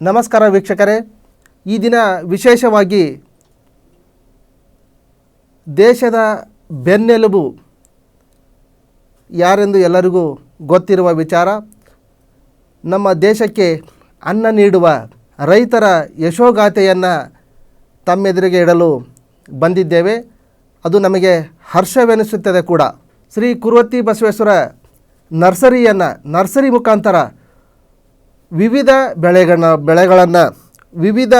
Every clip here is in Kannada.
ನಮಸ್ಕಾರ ವೀಕ್ಷಕರೇ. ಈ ದಿನ ವಿಶೇಷವಾಗಿ ದೇಶದ ಬೆನ್ನೆಲುಬು ಯಾರೆಂದು ಎಲ್ಲರಿಗೂ ಗೊತ್ತಿರುವ ವಿಚಾರ, ನಮ್ಮ ದೇಶಕ್ಕೆ ಅನ್ನ ನೀಡುವ ರೈತರ ಯಶೋಗಾಥೆಯನ್ನು ತಮ್ಮೆದುರಿಗೆ ಇಡಲು ಬಂದಿದ್ದೇವೆ. ಅದು ನಮಗೆ ಹರ್ಷವೆನಿಸುತ್ತದೆ ಕೂಡ. ಶ್ರೀ ಕುರುವತ್ತಿ ಬಸವೇಶ್ವರ ನರ್ಸರಿಯನ್ನು, ನರ್ಸರಿ ಮುಖಾಂತರ ವಿವಿಧ ಬೆಳೆಗಳನ್ನ, ಬೆಳೆಗಳನ್ನು, ವಿವಿಧ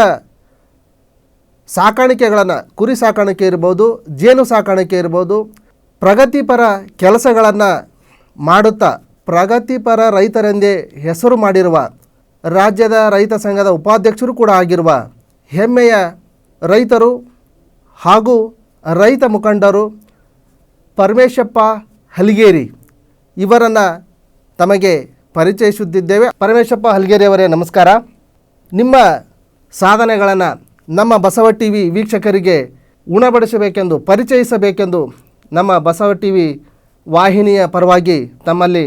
ಸಾಕಾಣಿಕೆಗಳನ್ನು, ಕುರಿ ಸಾಕಾಣಿಕೆ ಇರ್ಬೋದು, ಜೇನು ಸಾಕಾಣಿಕೆ ಇರ್ಬೋದು, ಪ್ರಗತಿಪರ ಕೆಲಸಗಳನ್ನು ಮಾಡುತ್ತಾ, ಪ್ರಗತಿಪರ ರೈತರೆಂದೇ ಹೆಸರು ಮಾಡಿರುವ, ರಾಜ್ಯದ ರೈತ ಸಂಘದ ಉಪಾಧ್ಯಕ್ಷರು ಕೂಡ ಆಗಿರುವ ಹೆಮ್ಮೆಯ ರೈತರು ಹಾಗೂ ರೈತ ಮುಖಂಡರು ಪರಮೇಶಪ್ಪ ಹಲಿಗೇರಿ ಇವರನ್ನು ತಮಗೆ ಪರಿಚಯಿಸುತ್ತಿದ್ದೇವೆ. ಪರಮೇಶಪ್ಪ ಹಲ್ಗೇರಿಯವರೇ, ನಮಸ್ಕಾರ. ನಿಮ್ಮ ಸಾಧನೆಗಳನ್ನು ನಮ್ಮ ಬಸವ ಟಿ ವಿ ವೀಕ್ಷಕರಿಗೆ ಉಣಬಡಿಸಬೇಕೆಂದು, ಪರಿಚಯಿಸಬೇಕೆಂದು ನಮ್ಮ ಬಸವ ಟಿ ವಿ ವಾಹಿನಿಯ ಪರವಾಗಿ ತಮ್ಮಲ್ಲಿ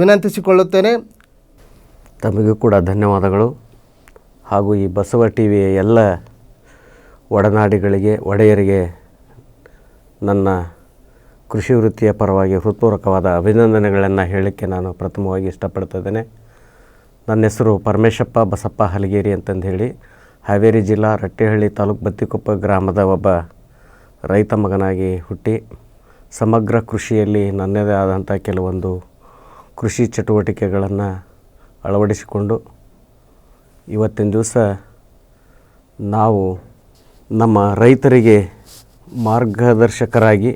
ವಿನಂತಿಸಿಕೊಳ್ಳುತ್ತೇನೆ. ತಮಗೂ ಕೂಡ ಧನ್ಯವಾದಗಳು. ಹಾಗೂ ಈ ಬಸವ ಟಿ ವಿಯ ಎಲ್ಲ ಒಡನಾಡಿಗಳಿಗೆ, ಒಡೆಯರಿಗೆ ನನ್ನ ಕೃಷಿ ವೃತ್ತಿಯ ಪರವಾಗಿ ಹೃತ್ಪೂರ್ವಕವಾದ ಅಭಿನಂದನೆಗಳನ್ನು ಹೇಳಲಿಕ್ಕೆ ನಾನು ಪ್ರಥಮವಾಗಿ ಇಷ್ಟಪಡ್ತಿದ್ದೇನೆ. ನನ್ನ ಹೆಸರು ಪರಮೇಶಪ್ಪ ಬಸಪ್ಪ ಹಲಗೇರಿ ಅಂತಂದು ಹೇಳಿ ಹಾವೇರಿ ಜಿಲ್ಲಾ ರಟ್ಟೆಹಳ್ಳಿ ತಾಲೂಕು ಬತ್ತಿಕೊಪ್ಪ ಗ್ರಾಮದ ಒಬ್ಬ ರೈತ ಮಗನಾಗಿ ಹುಟ್ಟಿ ಸಮಗ್ರ ಕೃಷಿಯಲ್ಲಿ ನನ್ನದೇ ಆದಂಥ ಕೆಲವೊಂದು ಕೃಷಿ ಚಟುವಟಿಕೆಗಳನ್ನು ಅಳವಡಿಸಿಕೊಂಡು ಇವತ್ತಿನ ದಿವಸ ನಾವು ನಮ್ಮ ರೈತರಿಗೆ ಮಾರ್ಗದರ್ಶಕರಾಗಿ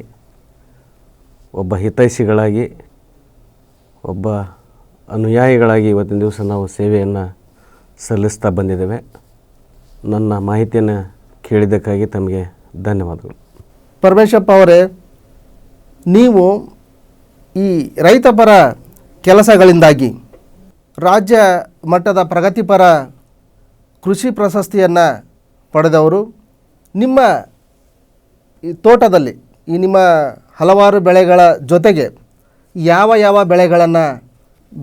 ಒಬ್ಬ ಹಿತೈಷಿಗಳಾಗಿ, ಒಬ್ಬ ಅನುಯಾಯಿಗಳಾಗಿ ಇವತ್ತಿನ ದಿವಸ ನಾವು ಸೇವೆಯನ್ನು ಸಲ್ಲಿಸ್ತಾ ಬಂದಿದ್ದೇವೆ. ನನ್ನ ಮಾಹಿತಿಯನ್ನು ಕೇಳಿದ್ದಕ್ಕಾಗಿ ತಮಗೆ ಧನ್ಯವಾದಗಳು. ಪರಮೇಶಪ್ಪ ಅವರೇ, ನೀವು ಈ ರೈತಪರ ಕೆಲಸಗಳಿಂದಾಗಿ ರಾಜ್ಯ ಮಟ್ಟದ ಪ್ರಗತಿಪರ ಕೃಷಿ ಪ್ರಶಸ್ತಿಯನ್ನು ಪಡೆದವರು, ನಿಮ್ಮ ಈ ತೋಟದಲ್ಲಿ, ಈ ನಿಮ್ಮ ಹಲವಾರು ಬೆಳೆಗಳ ಜೊತೆಗೆ ಯಾವ ಯಾವ ಬೆಳೆಗಳನ್ನು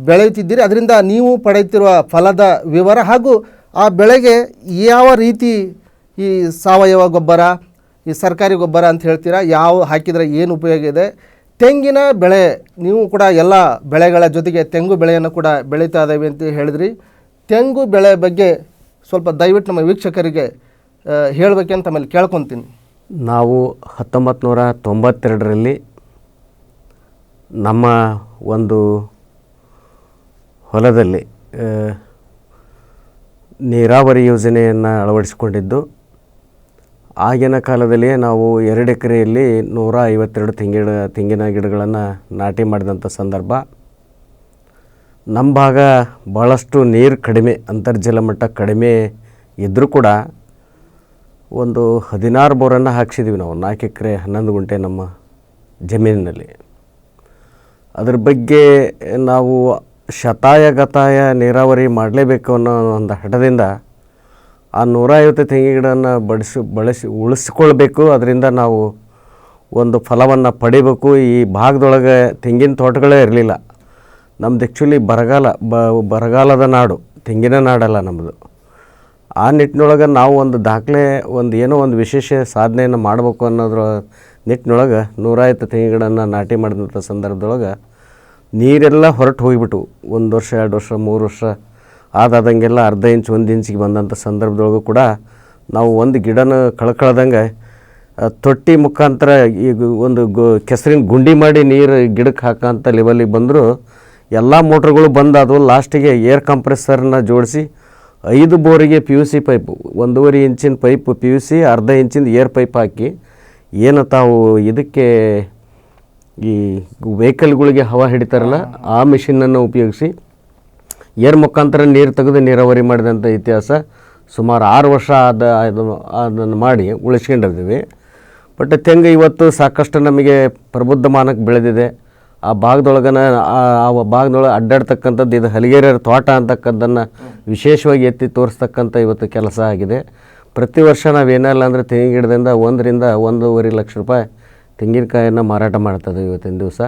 ಬೆಳೆಯುತ್ತಿದ್ದೀರಿ, ಅದರಿಂದ ನೀವು ಪಡೆಯುತ್ತಿರುವ ಫಲದ ವಿವರ ಹಾಗೂ ಆ ಬೆಳೆಗೆ ಯಾವ ರೀತಿ ಈ ಸಾವಯವ ಗೊಬ್ಬರ, ಈ ಸರ್ಕಾರಿ ಗೊಬ್ಬರ ಅಂತ ಹೇಳ್ತೀರಾ, ಯಾವ ಹಾಕಿದರೆ ಏನು ಉಪಯೋಗ ಇದೆ, ತೆಂಗಿನ ಬೆಳೆ, ನೀವು ಕೂಡ ಎಲ್ಲ ಬೆಳೆಗಳ ಜೊತೆಗೆ ತೆಂಗು ಬೆಳೆಯನ್ನು ಕೂಡ ಬೆಳೀತಾ ಇದ್ದೇವೆ ಅಂತ ಹೇಳಿದ್ರಿ. ತೆಂಗು ಬೆಳೆ ಬಗ್ಗೆ ಸ್ವಲ್ಪ ದಯವಿಟ್ಟು ನಮ್ಮ ವೀಕ್ಷಕರಿಗೆ ಹೇಳಬೇಕೆಂತ ಆಮೇಲೆ ಕೇಳ್ಕೊತೀನಿ. ನಾವು ಹತ್ತೊಂಬತ್ತು ನೂರ ತೊಂಬತ್ತೆರಡರಲ್ಲಿ ನಮ್ಮ ಒಂದು ಹೊಲದಲ್ಲಿ ನೀರಾವರಿ ಯೋಜನೆಯನ್ನು ಅಳವಡಿಸಿಕೊಂಡಿದ್ದು. ಆಗಿನ ಕಾಲದಲ್ಲಿಯೇ ನಾವು ಎರಡು ಎಕರೆಯಲ್ಲಿ ನೂರ ಐವತ್ತೆರಡು ತೆಂಗಿನ ತೆಂಗಿನ ಗಿಡಗಳನ್ನು ನಾಟಿ ಮಾಡಿದಂಥ ಸಂದರ್ಭ. ನಮ್ಮ ಭಾಗ ಭಾಳಷ್ಟು ನೀರು ಕಡಿಮೆ, ಅಂತರ್ಜಲ ಮಟ್ಟ ಕಡಿಮೆ ಇದ್ದರೂ ಕೂಡ ಒಂದು ಹದಿನಾರು ಬೋರನ್ನು ಹಾಕ್ಸಿದ್ದೀವಿ ನಾವು. ನಾಲ್ಕು ಎಕರೆ ಹನ್ನೊಂದು ಗುಂಟೆ ನಮ್ಮ ಜಮೀನಿನಲ್ಲಿ. ಅದ್ರ ಬಗ್ಗೆ ನಾವು ಶತಾಯ ಗತಾಯ ನೀರಾವರಿ ಮಾಡಲೇಬೇಕು ಅನ್ನೋ ಒಂದು ಹಠದಿಂದ ಆ ನೂರೈವತ್ತು ತೆಂಗಿನ ಗಿಡನ ಬಡಿಸಿ, ಬಳಸಿ, ಉಳಿಸ್ಕೊಳ್ಬೇಕು. ಅದರಿಂದ ನಾವು ಒಂದು ಫಲವನ್ನು ಪಡಿಬೇಕು. ಈ ಭಾಗದೊಳಗೆ ತೆಂಗಿನ ತೋಟಗಳೇ ಇರಲಿಲ್ಲ. ನಮ್ದು ಆ್ಯಕ್ಚುಲಿ ಬರಗಾಲ ಬರಗಾಲದ ನಾಡು. ತೆಂಗಿನ ನಾಡಲ್ಲ ನಮ್ಮದು ಆ ನಿಟ್ಟಿನೊಳಗೆ ನಾವು ಒಂದು ದಾಖಲೆ, ಒಂದು ಏನೋ ಒಂದು ವಿಶೇಷ ಸಾಧನೆಯನ್ನು ಮಾಡಬೇಕು ಅನ್ನೋದ್ರ ನಿಟ್ಟಿನೊಳಗೆ ನೂರೈವತ್ತು ತೆಂಗಿಗಳನ್ನು ನಾಟಿ ಮಾಡಿದಂಥ ಸಂದರ್ಭದೊಳಗೆ ನೀರೆಲ್ಲ ಹೊರಟು ಹೋಗಿಬಿಟ್ಟು ಒಂದು ವರ್ಷ, ಎರಡು ವರ್ಷ, ಮೂರು ವರ್ಷ ಆದಾದಂಗೆಲ್ಲ ಅರ್ಧ ಇಂಚ್, ಒಂದು ಇಂಚಿಗೆ ಬಂದಂಥ ಸಂದರ್ಭದೊಳಗೂ ಕೂಡ ನಾವು ಒಂದು ಗಿಡನ ಕಳ್ಕಳ್ದಂಗೆ ತೊಟ್ಟಿ ಮುಖಾಂತರ ಈಗ ಒಂದು ಗು, ಕೆಸರಿನ ಗುಂಡಿ ಮಾಡಿ ನೀರು ಗಿಡಕ್ಕೆ ಹಾಕೋಂಥ ಲೆವೆಲಿಗೆ ಬಂದರೂ ಎಲ್ಲ ಮೋಟ್ರ್ಗಳು ಬಂದಾದವು ಲಾಸ್ಟಿಗೆ ಏರ್ ಕಂಪ್ರೆಸರ್ನ ಜೋಡಿಸಿ ಐದು ಬೋರಿಗೆ ಪಿ ಯು ಸಿ ಪೈಪು ಒಂದೂವರೆ ಇಂಚಿನ ಪೈಪ್ ಪಿ ಯು ಸಿ ಅರ್ಧ ಇಂಚಿನ ಏರ್ ಪೈಪ್ ಹಾಕಿ, ಏನು ತಾವು ಇದಕ್ಕೆ ಈ ವೆಹಿಕಲ್ಗಳಿಗೆ ಹವಾ ಹಿಡಿತಾರಲ್ಲ, ಆ ಮಿಷಿನನ್ನು ಉಪಯೋಗಿಸಿ ಏರ್ ಮುಖಾಂತರ ನೀರು ತೆಗೆದು ನೀರಾವರಿ ಮಾಡಿದಂಥ ಇತಿಹಾಸ ಸುಮಾರು ಆರು ವರ್ಷ ಆದ ಅದನ್ನು ಮಾಡಿ ಉಳಿಸ್ಕೊಂಡಿರ್ತೀವಿ ಬಟ್ ತೆಂಗು ಇವತ್ತು ಸಾಕಷ್ಟು ನಮಗೆ ಪ್ರಬುದ್ಧಮಾನಕ್ಕೆ ಬೆಳೆದಿದೆ. ಆ ಭಾಗದೊಳಗನ, ಆ ಭಾಗದೊಳಗೆ ಅಡ್ಡಾಡ್ತಕ್ಕಂಥದ್ದು ಇದು ಹಲಿಗೆರೆಯರ ತೋಟ ಅಂತಕ್ಕದ್ದನ್ನು ವಿಶೇಷವಾಗಿ ಎತ್ತಿ ತೋರಿಸ್ತಕ್ಕಂಥ ಇವತ್ತು ಕೆಲಸ ಆಗಿದೆ. ಪ್ರತಿ ವರ್ಷ ನಾವೇನಲ್ಲ ಅಂದರೆ ತೆಂಗಿನ ಗಿಡದಿಂದ ಒಂದರಿಂದ ಒಂದೂವರೆ ಲಕ್ಷ ರೂಪಾಯಿ ತೆಂಗಿನಕಾಯನ್ನು ಮಾರಾಟ ಮಾಡ್ತದೆ ಇವತ್ತಿನ ದಿವಸ.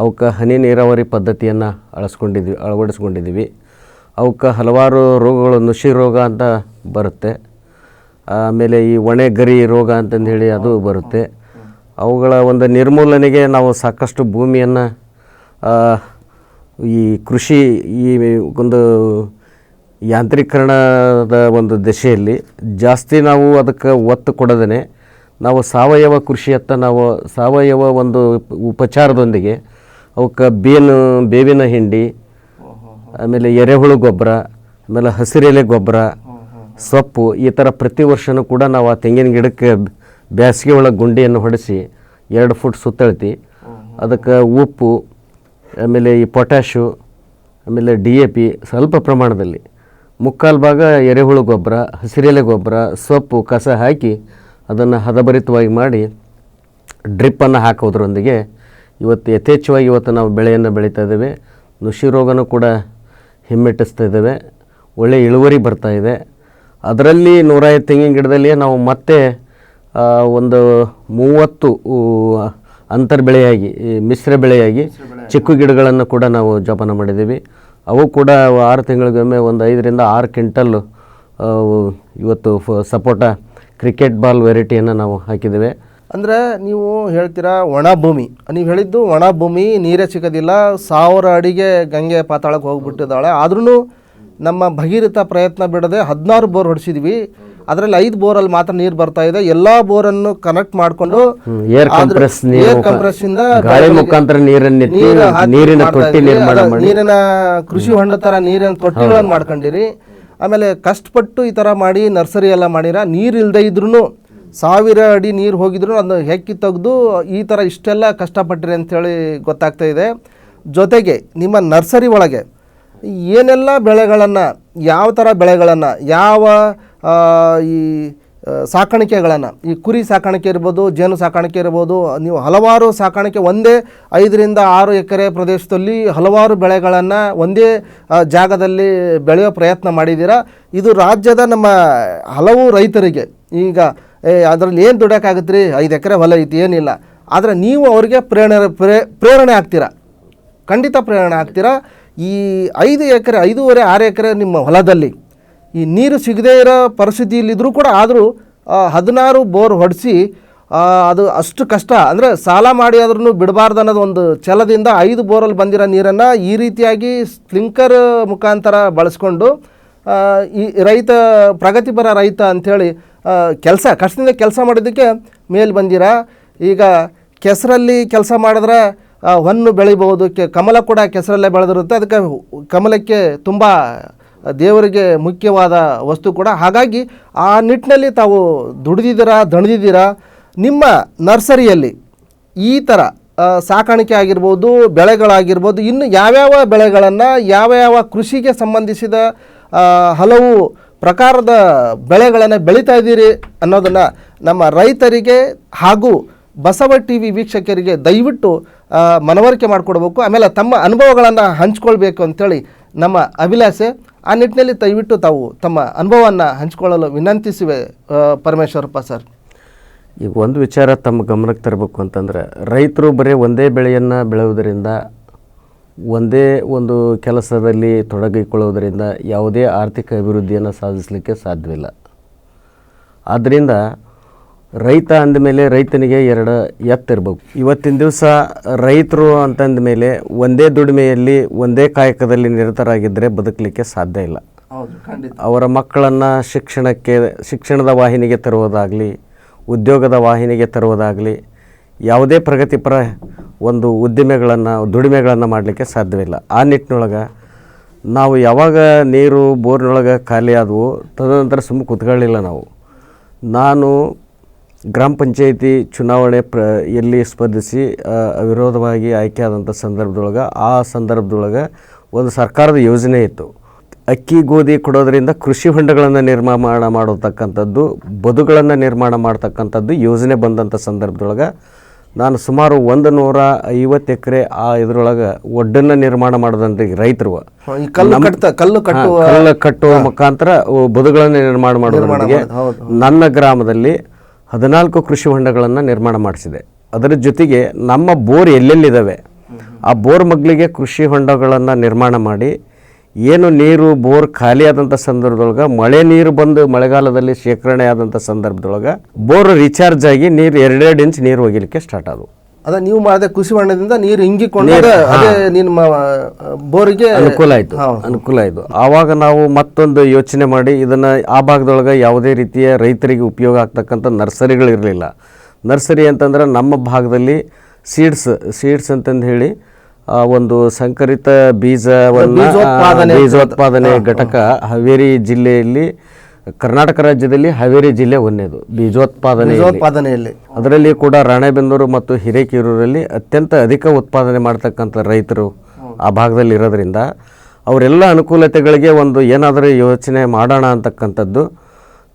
ಅವಕ್ಕೆ ಹನಿ ನೀರಾವರಿ ಪದ್ಧತಿಯನ್ನು ಅಳಸ್ಕೊಂಡಿದ್ವಿ, ಅಳವಡಿಸ್ಕೊಂಡಿದ್ದೀವಿ. ಅವಕ್ಕೆ ಹಲವಾರು ರೋಗಗಳು ನುಷಿ ರೋಗ ಅಂತ ಬರುತ್ತೆ. ಆಮೇಲೆ ಈ ಒಣೆ ಗರಿ ರೋಗ ಅಂತಂದು ಹೇಳಿ ಅದು ಬರುತ್ತೆ. ಅವುಗಳ ಒಂದು ನಿರ್ಮೂಲನೆಗೆ ನಾವು ಸಾಕಷ್ಟು ಭೂಮಿಯನ್ನು ಈ ಕೃಷಿ, ಈ ಒಂದು ಯಾಂತ್ರೀಕರಣದ ಒಂದು ದಿಶೆಯಲ್ಲಿ ಜಾಸ್ತಿ ನಾವು ಅದಕ್ಕೆ ಒತ್ತು ಕೊಡದೇ ನಾವು ಸಾವಯವ ಕೃಷಿಯತ್ತ ನಾವು ಸಾವಯವ ಒಂದು ಉಪಚಾರದೊಂದಿಗೆ ಅವಕ್ಕೆ ಬೇನು, ಬೇವಿನ ಹಿಂಡಿ, ಆಮೇಲೆ ಎರೆಹುಳು ಗೊಬ್ಬರ, ಆಮೇಲೆ ಹಸಿರೆಲೆ ಗೊಬ್ಬರ, ಸೊಪ್ಪು ಈ ಥರ ಪ್ರತಿ ವರ್ಷವೂ ಕೂಡ ನಾವು ಆ ತೆಂಗಿನ ಗಿಡಕ್ಕೆ ಬೇಸಿಗೆ ಒಳಗೆ ಗುಂಡಿಯನ್ನು ಹೊಡೆಸಿ ಎರಡು ಫುಟ್ ಸುತ್ತಳ್ತಿ. ಅದಕ್ಕೆ ಉಪ್ಪು, ಆಮೇಲೆ ಈ ಪೊಟ್ಯಾಶು, ಆಮೇಲೆ ಡಿ ಎ ಪಿ ಸ್ವಲ್ಪ ಪ್ರಮಾಣದಲ್ಲಿ. ಮುಕ್ಕಾಲು ಭಾಗ ಎರೆಹುಳು ಗೊಬ್ಬರ, ಹಸಿರೆಲೆ ಗೊಬ್ಬರ, ಸೊಪ್ಪು, ಕಸ ಹಾಕಿ ಅದನ್ನು ಹದಭರಿತವಾಗಿ ಮಾಡಿ ಡ್ರಿಪ್ಪನ್ನು ಹಾಕೋದ್ರೊಂದಿಗೆ ಇವತ್ತು ಯಥೇಚ್ಛವಾಗಿ ಇವತ್ತು ನಾವು ಬೆಳೆಯನ್ನು ಬೆಳೀತಾ ಇದ್ದೇವೆ. ನುಷಿ ರೋಗನೂ ಕೂಡ ಹಿಮ್ಮೆಟ್ಟಿಸ್ತಾ ಇದ್ದೇವೆ. ಒಳ್ಳೆಯ ಇಳುವರಿ ಬರ್ತಾ ಇದೆ. ಅದರಲ್ಲಿ ನೂರೈವತ್ತು ತೆಂಗಿನ ಗಿಡದಲ್ಲಿಯೇ ನಾವು ಮತ್ತೆ ಒಂದು ಮೂವತ್ತು ಅಂತರ್ ಬೆಳೆಯಾಗಿ ಮಿಶ್ರ ಬೆಳೆಯಾಗಿ. ಚಿಕ್ಕು ಗಿಡಗಳನ್ನು ಕೂಡ ನಾವು ಜೋಪಾನ ಮಾಡಿದ್ದೀವಿ. ಅವು ಕೂಡ ಆರು ತಿಂಗಳಿಗೊಮ್ಮೆ ಒಂದು ಐದರಿಂದ ಆರು ಕ್ವಿಂಟಲ್ಲು ಆ, ಇವತ್ತು ಫ ಸಪೋಟ ಕ್ರಿಕೆಟ್ ಬಾಲ್ ವೆರೈಟಿಯನ್ನು ನಾವು ಹಾಕಿದ್ದೇವೆ. ಅಂದರೆ ನೀವು ಹೇಳ್ತೀರಾ ಒಣ ಭೂಮಿ ನೀವು ಹೇಳಿದ್ದು ಒಣ ಭೂಮಿ ನೀರೇ ಸಿಗೋದಿಲ್ಲ ಸಾವಿರ ಅಡಿಗೆ ಗಂಗೆ ಪಾತಾಳಕ್ಕೆ ಹೋಗ್ಬಿಟ್ಟಿದ್ದಾಳೆ. ಆದ್ರೂ ನಮ್ಮ ಭಗೀರಥ ಪ್ರಯತ್ನ ಬಿಡದೆ ಹದಿನಾರು ಬೋರ್ ಹೊಡಿಸಿದ್ವಿ ಅದರಲ್ಲಿ ಐದು ಬೋರಲ್ಲಿ ಮಾತ್ರ ನೀರು ಬರ್ತಾ ಇದೆ. ಎಲ್ಲ ಬೋರನ್ನು ಕನೆಕ್ಟ್ ಮಾಡಿಕೊಂಡು ಏರ್ ಕಂಪ್ರೆಸ್ ಏರ್ ಕಂಪ್ರೆಸ್ ಇಂದ ಗಾಳಿ ಮುಖಾಂತರ ನೀರನ್ನು ನೀರಿನ ತೊಟ್ಟಿ ನೀರಿನ ಕೃಷಿ ಹೊಂಡ ತರ ನೀರಿನ ತೊಟ್ಟಿಗಳನ್ನು ಮಾಡ್ಕೊಂಡಿರಿ. ಆಮೇಲೆ ಕಷ್ಟಪಟ್ಟು ಈ ಥರ ಮಾಡಿ ನರ್ಸರಿ ಎಲ್ಲ ಮಾಡಿರ ನೀರು ಇಲ್ಲದೆ ಇದ್ರೂ ಸಾವಿರ ಅಡಿ ನೀರು ಹೋಗಿದ್ರು ಅದನ್ನ ಹೆಕ್ಕಿ ತೆಗೆದು ಈ ಥರ ಇಷ್ಟೆಲ್ಲ ಕಷ್ಟಪಟ್ಟಿರಿ ಅಂಥೇಳಿ ಗೊತ್ತಾಗ್ತಾ ಇದೆ. ಜೊತೆಗೆ ನಿಮ್ಮ ನರ್ಸರಿ ಒಳಗೆ ಏನೆಲ್ಲ ಬೆಳೆಗಳನ್ನು ಯಾವ ಥರ ಬೆಳೆಗಳನ್ನು ಯಾವ ಈ ಸಾಕಾಣಿಕೆಗಳನ್ನು. ಈ ಕುರಿ ಸಾಕಾಣಿಕೆ ಇರ್ಬೋದು, ಜೇನು ಸಾಕಾಣಿಕೆ ಇರ್ಬೋದು, ನೀವು ಹಲವಾರು ಸಾಕಾಣಿಕೆ ಒಂದೇ ಐದರಿಂದ ಆರು ಎಕರೆ ಪ್ರದೇಶದಲ್ಲಿ ಹಲವಾರು ಬೆಳೆಗಳನ್ನು ಒಂದೇ ಜಾಗದಲ್ಲಿ ಬೆಳೆಯೋ ಪ್ರಯತ್ನ ಮಾಡಿದ್ದೀರಾ ಇದು ರಾಜ್ಯದ ನಮ್ಮ ಹಲವು ರೈತರಿಗೆ, ಈಗ ಅದರಲ್ಲಿ ಏನು ದುಡಿಯೋಕ್ಕಾಗತ್ತೆ ರೀ ಐದು ಎಕರೆ ಹೊಲ ಐತಿ, ಏನಿಲ್ಲ. ಆದರೆ ನೀವು ಅವರಿಗೆ ಪ್ರೇರಣೆ, ಪ್ರೇ, ಪ್ರೇರಣೆ ಆಗ್ತೀರಾ. ಖಂಡಿತ ಪ್ರೇರಣೆ ಆಗ್ತೀರಾ. ಈ ಐದು ಎಕರೆ, ಐದೂವರೆ, ಆರು ಎಕರೆ ನಿಮ್ಮ ಹೊಲದಲ್ಲಿ ಈ ನೀರು ಸಿಗದೇ ಇರೋ ಪರಿಸ್ಥಿತಿಯಲ್ಲಿದ್ದರೂ ಕೂಡ ಆದರೂ ಹದಿನಾರು ಬೋರ್ ಹೊಡೆಸಿ ಅದು ಅಷ್ಟು ಕಷ್ಟ. ಅಂದರೆ ಸಾಲ ಮಾಡಿ ಆದ್ರೂ ಬಿಡಬಾರ್ದು ಅನ್ನೋದು ಒಂದು ಛಲದಿಂದ ಐದು ಬೋರಲ್ಲಿ ಬಂದಿರೋ ನೀರನ್ನು ಈ ರೀತಿಯಾಗಿ ಸ್ಲಿಂಕರ್ ಮುಖಾಂತರ ಬಳಸ್ಕೊಂಡು ಈ ರೈತ ಪ್ರಗತಿಪರ ರೈತ ಅಂಥೇಳಿ ಕೆಲಸ, ಕಷ್ಟದಿಂದ ಕೆಲಸ ಮಾಡಿದ್ದಕ್ಕೆ ಮೇಲೆ ಬಂದಿರ. ಈಗ ಕೆಸರಲ್ಲಿ ಕೆಲಸ ಮಾಡಿದ್ರೆ ಹೊನ್ನು ಬೆಳಿಬೋದು ಕಮಲ ಕೂಡ ಕೆಸರಲ್ಲೇ ಬೆಳೆದಿರುತ್ತೆ. ಅದಕ್ಕೆ ಕಮಲಕ್ಕೆ ತುಂಬ ದೇವರಿಗೆ ಮುಖ್ಯವಾದ ವಸ್ತು ಕೂಡ. ಹಾಗಾಗಿ ಆ ನಿಟ್ಟಿನಲ್ಲಿ ತಾವು ದುಡಿದಿದ್ದೀರಾ, ದಣಿದಿದ್ದೀರಾ, ನಿಮ್ಮ ನರ್ಸರಿಯಲ್ಲಿ ಈ ಥರ ಸಾಕಾಣಿಕೆ ಆಗಿರ್ಬೋದು, ಬೆಳೆಗಳಾಗಿರ್ಬೋದು, ಇನ್ನು ಯಾವ್ಯಾವ ಬೆಳೆಗಳನ್ನು ಯಾವ ಯಾವ ಕೃಷಿಗೆ ಸಂಬಂಧಿಸಿದ ಹಲವು ಪ್ರಕಾರದ ಬೆಳೆಗಳನ್ನು ಬೆಳೀತಾ ಇದ್ದೀರಿ ಅನ್ನೋದನ್ನು ನಮ್ಮ ರೈತರಿಗೆ ಹಾಗೂ ಬಸವ ಟಿ ವಿ ವೀಕ್ಷಕರಿಗೆ ದಯವಿಟ್ಟು ಮನವರಿಕೆ ಮಾಡಿಕೊಡ್ಬೇಕು. ಆಮೇಲೆ ತಮ್ಮ ಅನುಭವಗಳನ್ನು ಹಂಚ್ಕೊಳ್ಬೇಕು ಅಂತೇಳಿ ನಮ್ಮ ಅಭಿಲಾಷೆ ಆ ನಿಟ್ಟಿನಲ್ಲಿ ದಯವಿಟ್ಟು ತಾವು ತಮ್ಮ ಅನುಭವವನ್ನು ಹಂಚಿಕೊಳ್ಳಲು ವಿನಂತಿಸಿವೆ ಪರಮೇಶ್ವರಪ್ಪ ಸರ್. ಈಗ ಒಂದು ವಿಚಾರ ತಮ್ಮ ಗಮನಕ್ಕೆ ತರಬೇಕು ಅಂತಂದ್ರೆ, ರೈತರು ಬರೀ ಒಂದೇ ಬೆಳೆಯನ್ನು ಬೆಳೆಯುವುದರಿಂದ, ಒಂದೇ ಒಂದು ಕೆಲಸದಲ್ಲಿ ತೊಡಗಿಕೊಳ್ಳುವುದರಿಂದ ಯಾವುದೇ ಆರ್ಥಿಕ ಅಭಿವೃದ್ಧಿಯನ್ನು ಸಾಧಿಸಲಿಕ್ಕೆ ಸಾಧ್ಯವಿಲ್ಲ. ಆದ್ದರಿಂದ ರೈತ ಅಂದಮೇಲೆ ರೈತನಿಗೆ ಎರಡು ಎತ್ತಿರ್ಬೇಕು. ಇವತ್ತಿನ ದಿವಸ ರೈತರು ಅಂತಂದ ಮೇಲೆ ಒಂದೇ ದುಡಿಮೆಯಲ್ಲಿ ಒಂದೇ ಕಾಯಕದಲ್ಲಿ ನಿರತರಾಗಿದ್ದರೆ ಬದುಕಲಿಕ್ಕೆ ಸಾಧ್ಯ ಇಲ್ಲ. ಅವರ ಮಕ್ಕಳನ್ನು ಶಿಕ್ಷಣಕ್ಕೆ ಶಿಕ್ಷಣದ ವಾಹಿನಿಗೆ ತರುವುದಾಗಲಿ ಉದ್ಯೋಗದ ವಾಹಿನಿಗೆ ತರುವುದಾಗಲಿ ಯಾವುದೇ ಪ್ರಗತಿಪರ ಒಂದು ಉದ್ದಿಮೆಗಳನ್ನು ದುಡಿಮೆಗಳನ್ನು ಮಾಡಲಿಕ್ಕೆ ಸಾಧ್ಯವಿಲ್ಲ. ಆ ನಿಟ್ಟಿನೊಳಗೆ ನಾವು ಯಾವಾಗ ನೀರು ಬೋರ್ನೊಳಗೆ ಖಾಲಿ ಆದವು ತದನಂತರ ಸುಮ್ಮನೆ ಕುತ್ಕೊಳ್ಳಿಲ್ಲ ನಾವು. ನಾನು ಗ್ರಾಮ ಪಂಚಾಯಿತಿ ಚುನಾವಣೆ ಪ್ರ ಎಲ್ಲಿ ಸ್ಪರ್ಧಿಸಿ ಅವಿರೋಧವಾಗಿ ಆಯ್ಕೆಯಾದಂಥ ಸಂದರ್ಭದೊಳಗೆ ಆ ಸಂದರ್ಭದೊಳಗೆ ಒಂದು ಸರ್ಕಾರದ ಯೋಜನೆ ಇತ್ತು. ಅಕ್ಕಿ ಗೋಧಿ ಕೊಡೋದರಿಂದ ಕೃಷಿ ಹೊಂಡಗಳನ್ನು ನಿರ್ಮಾಣ ಮಾಡತಕ್ಕಂಥದ್ದು ಬದುಗಳನ್ನು ನಿರ್ಮಾಣ ಮಾಡ್ತಕ್ಕಂಥದ್ದು ಯೋಜನೆ ಬಂದಂಥ ಸಂದರ್ಭದೊಳಗೆ ನಾನು ಸುಮಾರು ಒಂದು ನೂರ ಐವತ್ತು ಎಕರೆ ಆ ಇದರೊಳಗೆ ಒಡ್ಡನ್ನು ನಿರ್ಮಾಣ ಮಾಡೋದಂದ್ರೆ ರೈತರು. ಈ ಕಲ್ಲು ಕಟ್ಟ ಕಲ್ಲು ಕಟ್ಟುವ ಕಲ್ಲು ಕಟ್ಟುವ ಮುಖಾಂತರ ಬದುಗಳನ್ನು ನಿರ್ಮಾಣ ಮಾಡೋದ್ರೊಳಗೆ ನನ್ನ ಗ್ರಾಮದಲ್ಲಿ ಹದಿನಾಲ್ಕು ಕೃಷಿ ಹೊಂಡಗಳನ್ನು ನಿರ್ಮಾಣ ಮಾಡಿಸಿದೆ. ಅದರ ಜೊತೆಗೆ ನಮ್ಮ ಬೋರ್ ಎಲ್ಲೆಲ್ಲಿದ್ದಾವೆ ಆ ಬೋರ್ ಮಗ್ಳಿಗೆ ಕೃಷಿ ಹೊಂಡಗಳನ್ನು ನಿರ್ಮಾಣ ಮಾಡಿ, ಏನು ನೀರು ಬೋರ್ ಖಾಲಿಯಾದಂಥ ಸಂದರ್ಭದೊಳಗೆ, ಮಳೆ ನೀರು ಬಂದು ಮಳೆಗಾಲದಲ್ಲಿ ಶೇಖರಣೆ ಆದಂಥ ಸಂದರ್ಭದೊಳಗೆ, ಬೋರ್ ರೀಚಾರ್ಜ್ ಆಗಿ ನೀರು ಎರಡೆರಡು ಇಂಚ್ ನೀರು ಒಗಿಲಿಕ್ಕೆ ಸ್ಟಾರ್ಟ್ ಆದವು. ಅದ ನೀವು ಮಾಡಿದ ಕೃಷಿ ಹೊಂಡದಿಂದ ನೀರು ಇಂಗಿಕೊಂಡ್ರೆ ಅದೇ ನಿಮ್ಮ ಬೋರಿಗೆ ಅನುಕೂಲ ಆಯಿತು. ಅನುಕೂಲ ಆಯಿತು. ಆವಾಗ ನಾವು ಮತ್ತೊಂದು ಯೋಚನೆ ಮಾಡಿ ಇದನ್ನು ಆ ಭಾಗದೊಳಗೆ ಯಾವುದೇ ರೀತಿಯ ರೈತರಿಗೆ ಉಪಯೋಗ ಆಗ್ತಕ್ಕಂಥ ನರ್ಸರಿಗಳಿರಲಿಲ್ಲ ನರ್ಸರಿ ಅಂತಂದ್ರೆ ನಮ್ಮ ಭಾಗದಲ್ಲಿ ಸೀಡ್ಸ್ ಸೀಡ್ಸ್ ಅಂತಂದು ಹೇಳಿ ಒಂದು ಸಂಕರಿತ ಬೀಜವನ್ನು ಬೀಜೋತ್ಪಾದನೆ ಘಟಕ ಹಾವೇರಿ ಜಿಲ್ಲೆಯಲ್ಲಿ ಕರ್ನಾಟಕ ರಾಜ್ಯದಲ್ಲಿ ಹಾವೇರಿ ಜಿಲ್ಲೆ ಒಂದೇದು ಬೀಜೋತ್ಪಾದನೆ ಉತ್ಪಾದನೆಯಲ್ಲಿ ಅದರಲ್ಲಿ ಕೂಡ ರಾಣೆಬೆನ್ನೂರು ಮತ್ತು ಹಿರೇಕೆರೂರಲ್ಲಿ ಅತ್ಯಂತ ಅಧಿಕ ಉತ್ಪಾದನೆ ಮಾಡ್ತಕ್ಕಂಥ ರೈತರು ಆ ಭಾಗದಲ್ಲಿ ಇರೋದ್ರಿಂದ ಅವರೆಲ್ಲ ಅನುಕೂಲತೆಗಳಿಗೆ ಒಂದು ಏನಾದರೂ ಯೋಚನೆ ಮಾಡೋಣ ಅಂತಕ್ಕಂಥದ್ದು.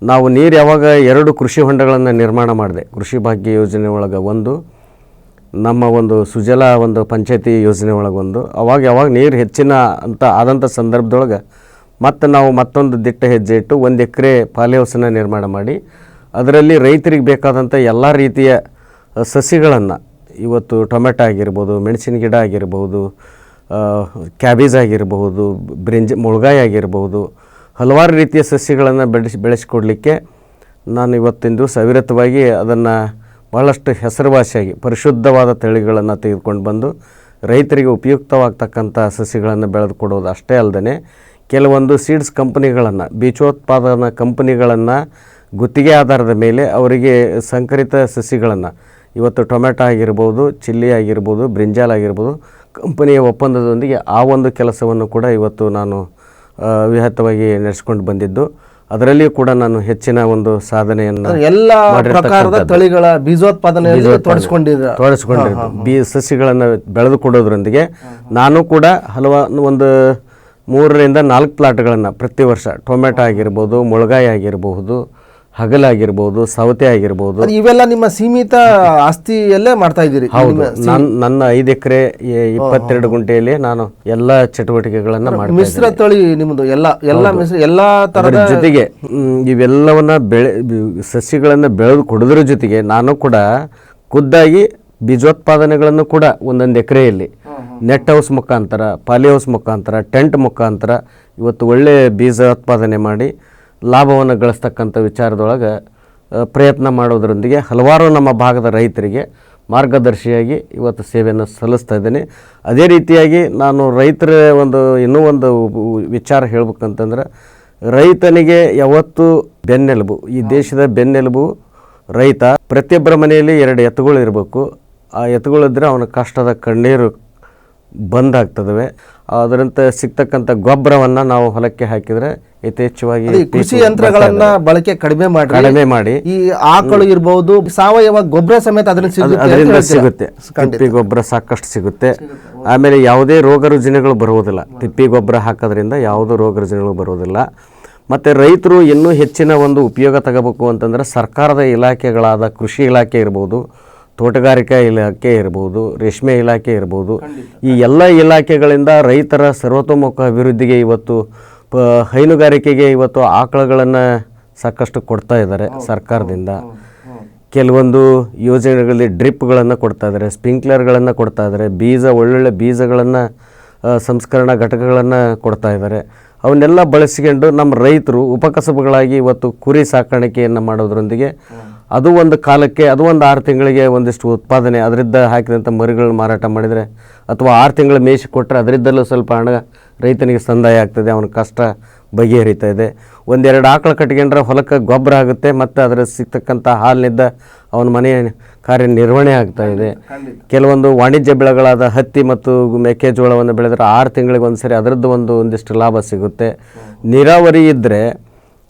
ನಾವು ನೀರು ಯಾವಾಗ ಎರಡು ಕೃಷಿ ಹೊಂಡಗಳನ್ನು ನಿರ್ಮಾಣ ಮಾಡಿದೆ ಕೃಷಿ ಭಾಗ್ಯ ಯೋಜನೆ ಒಳಗೆ ಒಂದು ನಮ್ಮ ಒಂದು ಸುಜಲ ಒಂದು ಪಂಚಾಯತಿ ಯೋಜನೆ ಒಳಗೊಂದು ಒಂದು. ಅವಾಗ ಯಾವಾಗ ನೀರು ಹೆಚ್ಚಿನ ಅಂತ ಆದಂಥ ಸಂದರ್ಭದೊಳಗೆ ಮತ್ತೆ ನಾವು ಮತ್ತೊಂದು ದಿಟ್ಟ ಹೆಜ್ಜೆ ಇಟ್ಟು ಒಂದು ಎಕರೆ ಪಾಲಿ ಹೌಸನ್ನು ನಿರ್ಮಾಣ ಮಾಡಿ, ಅದರಲ್ಲಿ ರೈತರಿಗೆ ಬೇಕಾದಂಥ ಎಲ್ಲ ರೀತಿಯ ಸಸಿಗಳನ್ನು, ಇವತ್ತು ಟೊಮೆಟೊ ಆಗಿರ್ಬೋದು, ಮೆಣಸಿನ ಗಿಡ ಆಗಿರ್ಬೋದು ಕ್ಯಾಬೇಜ್ ಆಗಿರಬಹುದು ಬ್ರಿಂಜ್, ಮುಳ್ಗಾಯಿ ಆಗಿರಬಹುದು ಹಲವಾರು ರೀತಿಯ ಸಸ್ಯಗಳನ್ನು ಬೆಳೆಸಿ, ಬೆಳೆಸಿಕೊಡಲಿಕ್ಕೆ ನಾನು ಇವತ್ತಿನ ದಿವಸ ಅವಿರತವಾಗಿ ಅದನ್ನು ಭಾಳಷ್ಟು ಹೆಸರುವಾಸಿಯಾಗಿ, ಪರಿಶುದ್ಧವಾದ ತಳಿಗಳನ್ನು ತೆಗೆದುಕೊಂಡು ಬಂದು ರೈತರಿಗೆ ಉಪಯುಕ್ತವಾಗ್ತಕ್ಕಂಥ ಸಸಿಗಳನ್ನು ಬೆಳೆದು ಕೊಡೋದು ಅಷ್ಟೇ ಅಲ್ಲದೆ ಕೆಲವೊಂದು ಸೀಡ್ಸ್ ಕಂಪನಿಗಳನ್ನು ಬೀಜೋತ್ಪಾದನಾ ಕಂಪನಿಗಳನ್ನು ಗುತ್ತಿಗೆ ಆಧಾರದ ಮೇಲೆ ಅವರಿಗೆ ಸಂಕರಿತ ಸಸಿಗಳನ್ನು ಇವತ್ತು ಟೊಮೆಟೊ ಆಗಿರ್ಬೋದು ಚಿಲ್ಲಿ ಆಗಿರ್ಬೋದು ಬ್ರಿಂಜಾಲ್ ಆಗಿರ್ಬೋದು ಕಂಪನಿಯ ಒಪ್ಪಂದದೊಂದಿಗೆ ಆ ಒಂದು ಕೆಲಸವನ್ನು ಕೂಡ ಇವತ್ತು ನಾನು ವಿಹತವಾಗಿ ನಡೆಸ್ಕೊಂಡು ಬಂದಿದ್ದು. ಅದರಲ್ಲಿಯೂ ಕೂಡ ನಾನು ಹೆಚ್ಚಿನ ಒಂದು ಸಾಧನೆಯನ್ನು ಎಲ್ಲ ಪ್ರಕಾರದ ತಳಿಗಳ ಬೀಜೋತ್ಪಾದನೆ. ತೊಡಸ್ಕೊಂಡಿದ್ದೆ ಬೀಜ ಸಸಿಗಳನ್ನು ಬೆಳೆದುಕೊಡೋದ್ರೊಂದಿಗೆ ನಾನು ಕೂಡ ಹಲವಾರು ಒಂದು ಮೂರರಿಂದ ನಾಲ್ಕು ಪ್ಲಾಟ್ಗಳನ್ನು ಪ್ರತಿ ವರ್ಷ. ಟೊಮೆಟೊ ಆಗಿರ್ಬೋದು ಮುಳಗಾಯಿ ಆಗಿರಬಹುದು ಹಗಲಾಗಿರ್ಬೋದು ಸವತೆ ಆಗಿರ್ಬೋದು. ಇವೆಲ್ಲ ನಿಮ್ಮ ಸೀಮಿತ ಆಸ್ತಿಯಲ್ಲೇ ಮಾಡ್ತಾ ಇದ್ದೀರಿ. ಹೌದು. ನನ್ನ ನನ್ನ ಐದು ಎಕರೆ ಇಪ್ಪತ್ತೆರಡು ಗುಂಟೆಯಲ್ಲಿ ನಾನು ಎಲ್ಲ ಚಟುವಟಿಕೆಗಳನ್ನು ಮಾಡಿ ಮಿಶ್ರ ತಳಿ ನಿಮ್ಮದು ಎಲ್ಲ ಎಲ್ಲ ಮಿಶ್ರ ಎಲ್ಲ ತರದ ಜೊತೆಗೆ ಇವೆಲ್ಲವನ್ನ ಬೆಳೆ ಸಸಿಗಳನ್ನು ಸಸ್ಯಗಳನ್ನು ಬೆಳೆದು ಕೊಡೋದ್ರ ಜೊತೆಗೆ ನಾನು ಕೂಡ ಖುದ್ದಾಗಿ ಬೀಜೋತ್ಪಾದನೆಗಳನ್ನು ಕೂಡ ಒಂದೊಂದು ಎಕರೆಯಲ್ಲಿ ನೆಟ್ ಹೌಸ್ ಮುಖಾಂತರ ಪಾಲಿ ಹೌಸ್ ಮುಖಾಂತರ ಟೆಂಟ್ ಮುಖಾಂತರ ಇವತ್ತು ಒಳ್ಳೆಯ ಬೀಜ ಉತ್ಪಾದನೆ ಮಾಡಿ ಲಾಭವನ್ನು ಗಳಿಸ್ತಕ್ಕಂಥ ವಿಚಾರದೊಳಗೆ ಪ್ರಯತ್ನ ಮಾಡೋದರೊಂದಿಗೆ ಹಲವಾರು ನಮ್ಮ ಭಾಗದ ರೈತರಿಗೆ ಮಾರ್ಗದರ್ಶಿಯಾಗಿ ಇವತ್ತು ಸೇವೆಯನ್ನು ಸಲ್ಲಿಸ್ತಾ ಇದ್ದೇನೆ. ಅದೇ ರೀತಿಯಾಗಿ ನಾನು ರೈತರ ಒಂದು ಇನ್ನೂ ಒಂದು ವಿಚಾರ ಹೇಳ್ಬೇಕಂತಂದ್ರೆ ರೈತನಿಗೆ ಯಾವತ್ತು ಬೆನ್ನೆಲುಬು ಈ ದೇಶದ ಬೆನ್ನೆಲುಬು ರೈತ ಪ್ರತಿಯೊಬ್ಬರ ಮನೆಯಲ್ಲಿ ಎರಡು ಎತ್ತುಗಳು ಇರಬೇಕು. ಆ ಎತ್ತುಗಳಿದ್ರೆ ಅವನ ಕಷ್ಟದ ಕಣ್ಣೀರು ಬಂದಾಗ್ತದವೆ. ಅದರಂತೆ ಸಿಗ್ತಕ್ಕಂಥ ಗೊಬ್ಬರವನ್ನ ನಾವು ಹೊಲಕ್ಕೆ ಹಾಕಿದ್ರೆ ಯಥೇಚ್ಛವಾಗಿ ಕೃಷಿ ಯಂತ್ರಗಳನ್ನ ಬಳಕೆ ಕಡಿಮೆ ಮಾಡಿ ಕಡಿಮೆ ಮಾಡಿ. ಈ ಆಕಳು ಇರಬಹುದು ಸಾವಯವ ಗೊಬ್ಬರ ಸಮೇತ ಅದರಿಂದ ಸಿಗುತ್ತೆ. ತಿಪ್ಪಿ ಗೊಬ್ಬರ ಸಾಕಷ್ಟು ಸಿಗುತ್ತೆ. ಆಮೇಲೆ ಯಾವುದೇ ರೋಗ ರುಜಿನಗಳು ಬರುವುದಿಲ್ಲ. ತಿಪ್ಪಿ ಗೊಬ್ಬರ ಹಾಕೋದ್ರಿಂದ ಯಾವುದೂ ರೋಗ ರುಜಿನಗಳು ಬರುವುದಿಲ್ಲ. ಮತ್ತು ರೈತರು ಇನ್ನೂ ಹೆಚ್ಚಿನ ಒಂದು ಉಪಯೋಗ ತಗೋಬೇಕು ಅಂತಂದ್ರೆ ಸರ್ಕಾರದ ಇಲಾಖೆಗಳಾದ ಕೃಷಿ ಇಲಾಖೆ ಇರ್ಬೋದು ತೋಟಗಾರಿಕಾ ಇಲಾಖೆ ಇರ್ಬೋದು ರೇಷ್ಮೆ ಇಲಾಖೆ ಇರ್ಬೋದು ಈ ಎಲ್ಲ ಇಲಾಖೆಗಳಿಂದ ರೈತರ ಸರ್ವತೋಮುಖ ಅಭಿವೃದ್ಧಿಗೆ ಇವತ್ತು ಪ ಹೈನುಗಾರಿಕೆಗೆ ಇವತ್ತು ಆಕಳುಗಳನ್ನು ಸಾಕಷ್ಟು ಕೊಡ್ತಾ ಇದ್ದಾರೆ ಸರ್ಕಾರದಿಂದ. ಕೆಲವೊಂದು ಯೋಜನೆಗಳಲ್ಲಿ ಡ್ರಿಪ್ಗಳನ್ನು ಕೊಡ್ತಾ ಇದ್ದಾರೆ ಸ್ಪ್ರಿಂಕ್ಲರ್ಗಳನ್ನು ಕೊಡ್ತಾ ಇದ್ದಾರೆ ಬೀಜ ಒಳ್ಳೊಳ್ಳೆ ಬೀಜಗಳನ್ನು ಸಂಸ್ಕರಣಾ ಘಟಕಗಳನ್ನು ಕೊಡ್ತಾ ಇದ್ದಾರೆ. ಅವನ್ನೆಲ್ಲ ಬಳಸಿಕೊಂಡು ನಮ್ಮ ರೈತರು ಉಪಕಸಬುಗಳಾಗಿ ಇವತ್ತು ಕುರಿ ಸಾಕಾಣಿಕೆಯನ್ನು ಮಾಡೋದ್ರೊಂದಿಗೆ ಅದು ಒಂದು ಕಾಲಕ್ಕೆ ಅದು ಒಂದು ಆರು ತಿಂಗಳಿಗೆ ಒಂದಿಷ್ಟು ಉತ್ಪಾದನೆ ಅದರಿಂದ ಹಾಕಿದಂಥ ಮರಿಗಳನ್ನ ಮಾರಾಟ ಮಾಡಿದರೆ ಅಥವಾ ಆರು ತಿಂಗಳ ಮೇಷ ಕೊಟ್ಟರೆ ಅದರಿಂದಲೂ ಸ್ವಲ್ಪ ಹಣ ರೈತನಿಗೆ ಸಂದಾಯ ಆಗ್ತದೆ ಅವನ ಕಷ್ಟ ಬಗೆಹರಿತಾ ಇದೆ. ಒಂದೆರಡು ಆಕಳು ಕಟ್ಕೊಂಡ್ರೆ ಹೊಲಕ್ಕೆ ಗೊಬ್ಬರ ಆಗುತ್ತೆ ಮತ್ತು ಅದರ ಸಿಗ್ತಕ್ಕಂಥ ಹಾಲಿನಿಂದ ಅವನ ಮನೆ ಕಾರ್ಯನಿರ್ವಹಣೆ ಆಗ್ತಾ ಇದೆ. ಕೆಲವೊಂದು ವಾಣಿಜ್ಯ ಬೆಳೆಗಳಾದ ಹತ್ತಿ ಮತ್ತು ಮೆಕ್ಕೆಜೋಳವನ್ನು ಬೆಳೆದರೆ ಆರು ತಿಂಗಳಿಗೆ ಒಂದು ಸರಿ ಅದರದ್ದು ಒಂದು ಒಂದಿಷ್ಟು ಲಾಭ ಸಿಗುತ್ತೆ. ನೀರಾವರಿ ಇದ್ದರೆ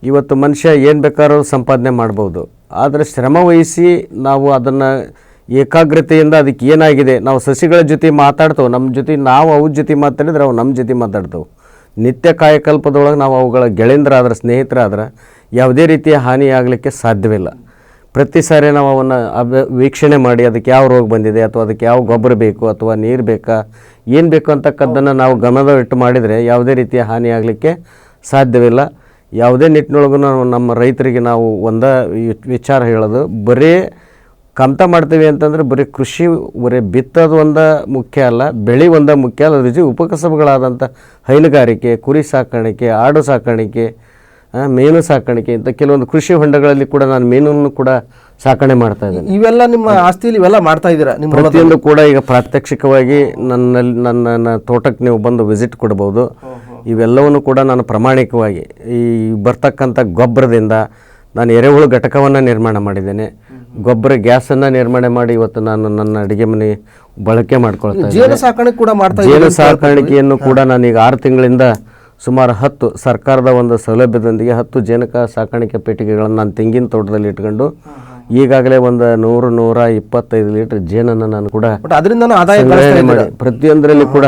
ಇವತ್ತು ಮನುಷ್ಯ ಏನು ಬೇಕಾದ್ರೂ ಸಂಪಾದನೆ ಮಾಡ್ಬೋದು. ಆದರೆ ಶ್ರಮ ವಹಿಸಿ ನಾವು ಅದನ್ನು ಏಕಾಗ್ರತೆಯಿಂದ ಅದಕ್ಕೆ ಏನಾಗಿದೆ? ನಾವು ಸಸಿಗಳ ಜೊತೆ ಮಾತಾಡ್ತೇವೆ. ನಮ್ಮ ಜೊತೆ ನಾವು ಅವ್ರ ಜೊತೆ ಮಾತಾಡಿದ್ರೆ ಅವು ನಮ್ಮ ಜೊತೆ ಮಾತಾಡ್ತವೆ. ನಿತ್ಯ ಕಾಯಕಲ್ಪದೊಳಗೆ ನಾವು ಅವುಗಳ ಗೆಳೆಯಂದ್ರಾದ್ರೆ, ಸ್ನೇಹಿತರಾದ್ರೆ ಯಾವುದೇ ರೀತಿಯ ಹಾನಿ ಆಗಲಿಕ್ಕೆ ಸಾಧ್ಯವಿಲ್ಲ. ಪ್ರತಿ ಸಾರಿ ನಾವು ಅವನ್ನು ವೀಕ್ಷಣೆ ಮಾಡಿ ಅದಕ್ಕೆ ಯಾವ ರೋಗ ಬಂದಿದೆ ಅಥವಾ ಅದಕ್ಕೆ ಯಾವ ಗೊಬ್ಬರ ಬೇಕು ಅಥವಾ ನೀರು ಬೇಕಾ, ಏನು ಬೇಕು ಅಂತಕ್ಕದ್ದನ್ನು ನಾವು ಗಮನದಲ್ಲಿಟ್ಟು ಮಾಡಿದರೆ ಯಾವುದೇ ರೀತಿಯ ಹಾನಿ ಆಗಲಿಕ್ಕೆ ಸಾಧ್ಯವಿಲ್ಲ. ಯಾವುದೇ ನಿಟ್ಟಿನೊಳಗೂ ನಾವು ನಮ್ಮ ರೈತರಿಗೆ ನಾವು ಒಂದ ವಿಚಾರ ಹೇಳೋದು ಬರೀ ಕಮ್ತ ಮಾಡ್ತೀವಿ ಅಂತಂದ್ರೆ ಬರೀ ಕೃಷಿ ಬರೀ ಬಿತ್ತೋದು ಒಂದ ಮುಖ್ಯ ಅಲ್ಲ ಬೆಳೆ ಒಂದ ಮುಖ್ಯ ಅಲ್ಲ ಅದ್ರ ಜೊತೆ ಉಪಕಸಬುಗಳಾದಂಥ ಹೈನುಗಾರಿಕೆ ಕುರಿ ಸಾಕಾಣಿಕೆ ಆಡು ಸಾಕಾಣಿಕೆ ಮೀನು ಸಾಕಾಣಿಕೆ ಇಂಥ ಕೆಲವೊಂದು ಕೃಷಿ ಹೊಂಡಗಳಲ್ಲಿ ಕೂಡ ನಾನು ಮೀನನ್ನು ಕೂಡ ಸಾಕಣೆ ಮಾಡ್ತಾ ಇದ್ದೇನೆ. ಇವೆಲ್ಲ ನಿಮ್ಮ ಆಸ್ತಿಲಿ ಇವೆಲ್ಲ ಮಾಡ್ತಾ ಇದ್ದೀರಾ ನಿಮ್ಮ? ಪ್ರತಿಯೊಂದು ಕೂಡ ಈಗ ಪ್ರಾತ್ಯಕ್ಷಿಕವಾಗಿ ನನ್ನಲ್ಲಿ ನನ್ನ ನನ್ನ ತೋಟಕ್ಕೆ ನೀವು ಬಂದು ವಿಸಿಟ್ ಕೊಡ್ಬೋದು. ಇವೆಲ್ಲವನ್ನು ಕೂಡ ನಾನು ಪ್ರಾಮಾಣಿಕವಾಗಿ ಈ ಬರ್ತಕ್ಕಂಥ ಗೊಬ್ಬರದಿಂದ ನಾನು ಎರೆಹುಳು ಘಟಕವನ್ನು ನಿರ್ಮಾಣ ಮಾಡಿದ್ದೇನೆ. ಗೊಬ್ಬರ ಗ್ಯಾಸನ್ನು ನಿರ್ಮಾಣ ಮಾಡಿ ಇವತ್ತು ನಾನು ನನ್ನ ಅಡುಗೆ ಮನೆ ಬಳಕೆ ಮಾಡ್ಕೊಳ್ತಾ ಜೇನು ಸಾಕಾಣಿಕೆ ಕೂಡ ಮಾಡ್ತಾ ಜೇನು ಸಾಕಾಣಿಕೆಯನ್ನು ಕೂಡ ನಾನೀಗ ಆರು ತಿಂಗಳಿಂದ ಸುಮಾರು ಹತ್ತು ಸರ್ಕಾರದ ಒಂದು ಸೌಲಭ್ಯದೊಂದಿಗೆ ಹತ್ತು ಜೇನಕ ಸಾಕಾಣಿಕೆ ಪೆಟ್ಟಿಗೆಗಳನ್ನು ನಾನು ತೆಂಗಿನ ತೋಟದಲ್ಲಿ ಇಟ್ಕೊಂಡು ಈಗಾಗಲೇ ಒಂದು ನೂರು ನೂರ ಇಪ್ಪತ್ತೈದು ಲೀಟರ್ ಜೇನನ್ನು ನಾನು ಕೂಡ ಮಾಡಿ ಪ್ರತಿಯೊಂದರಲ್ಲಿ ಕೂಡ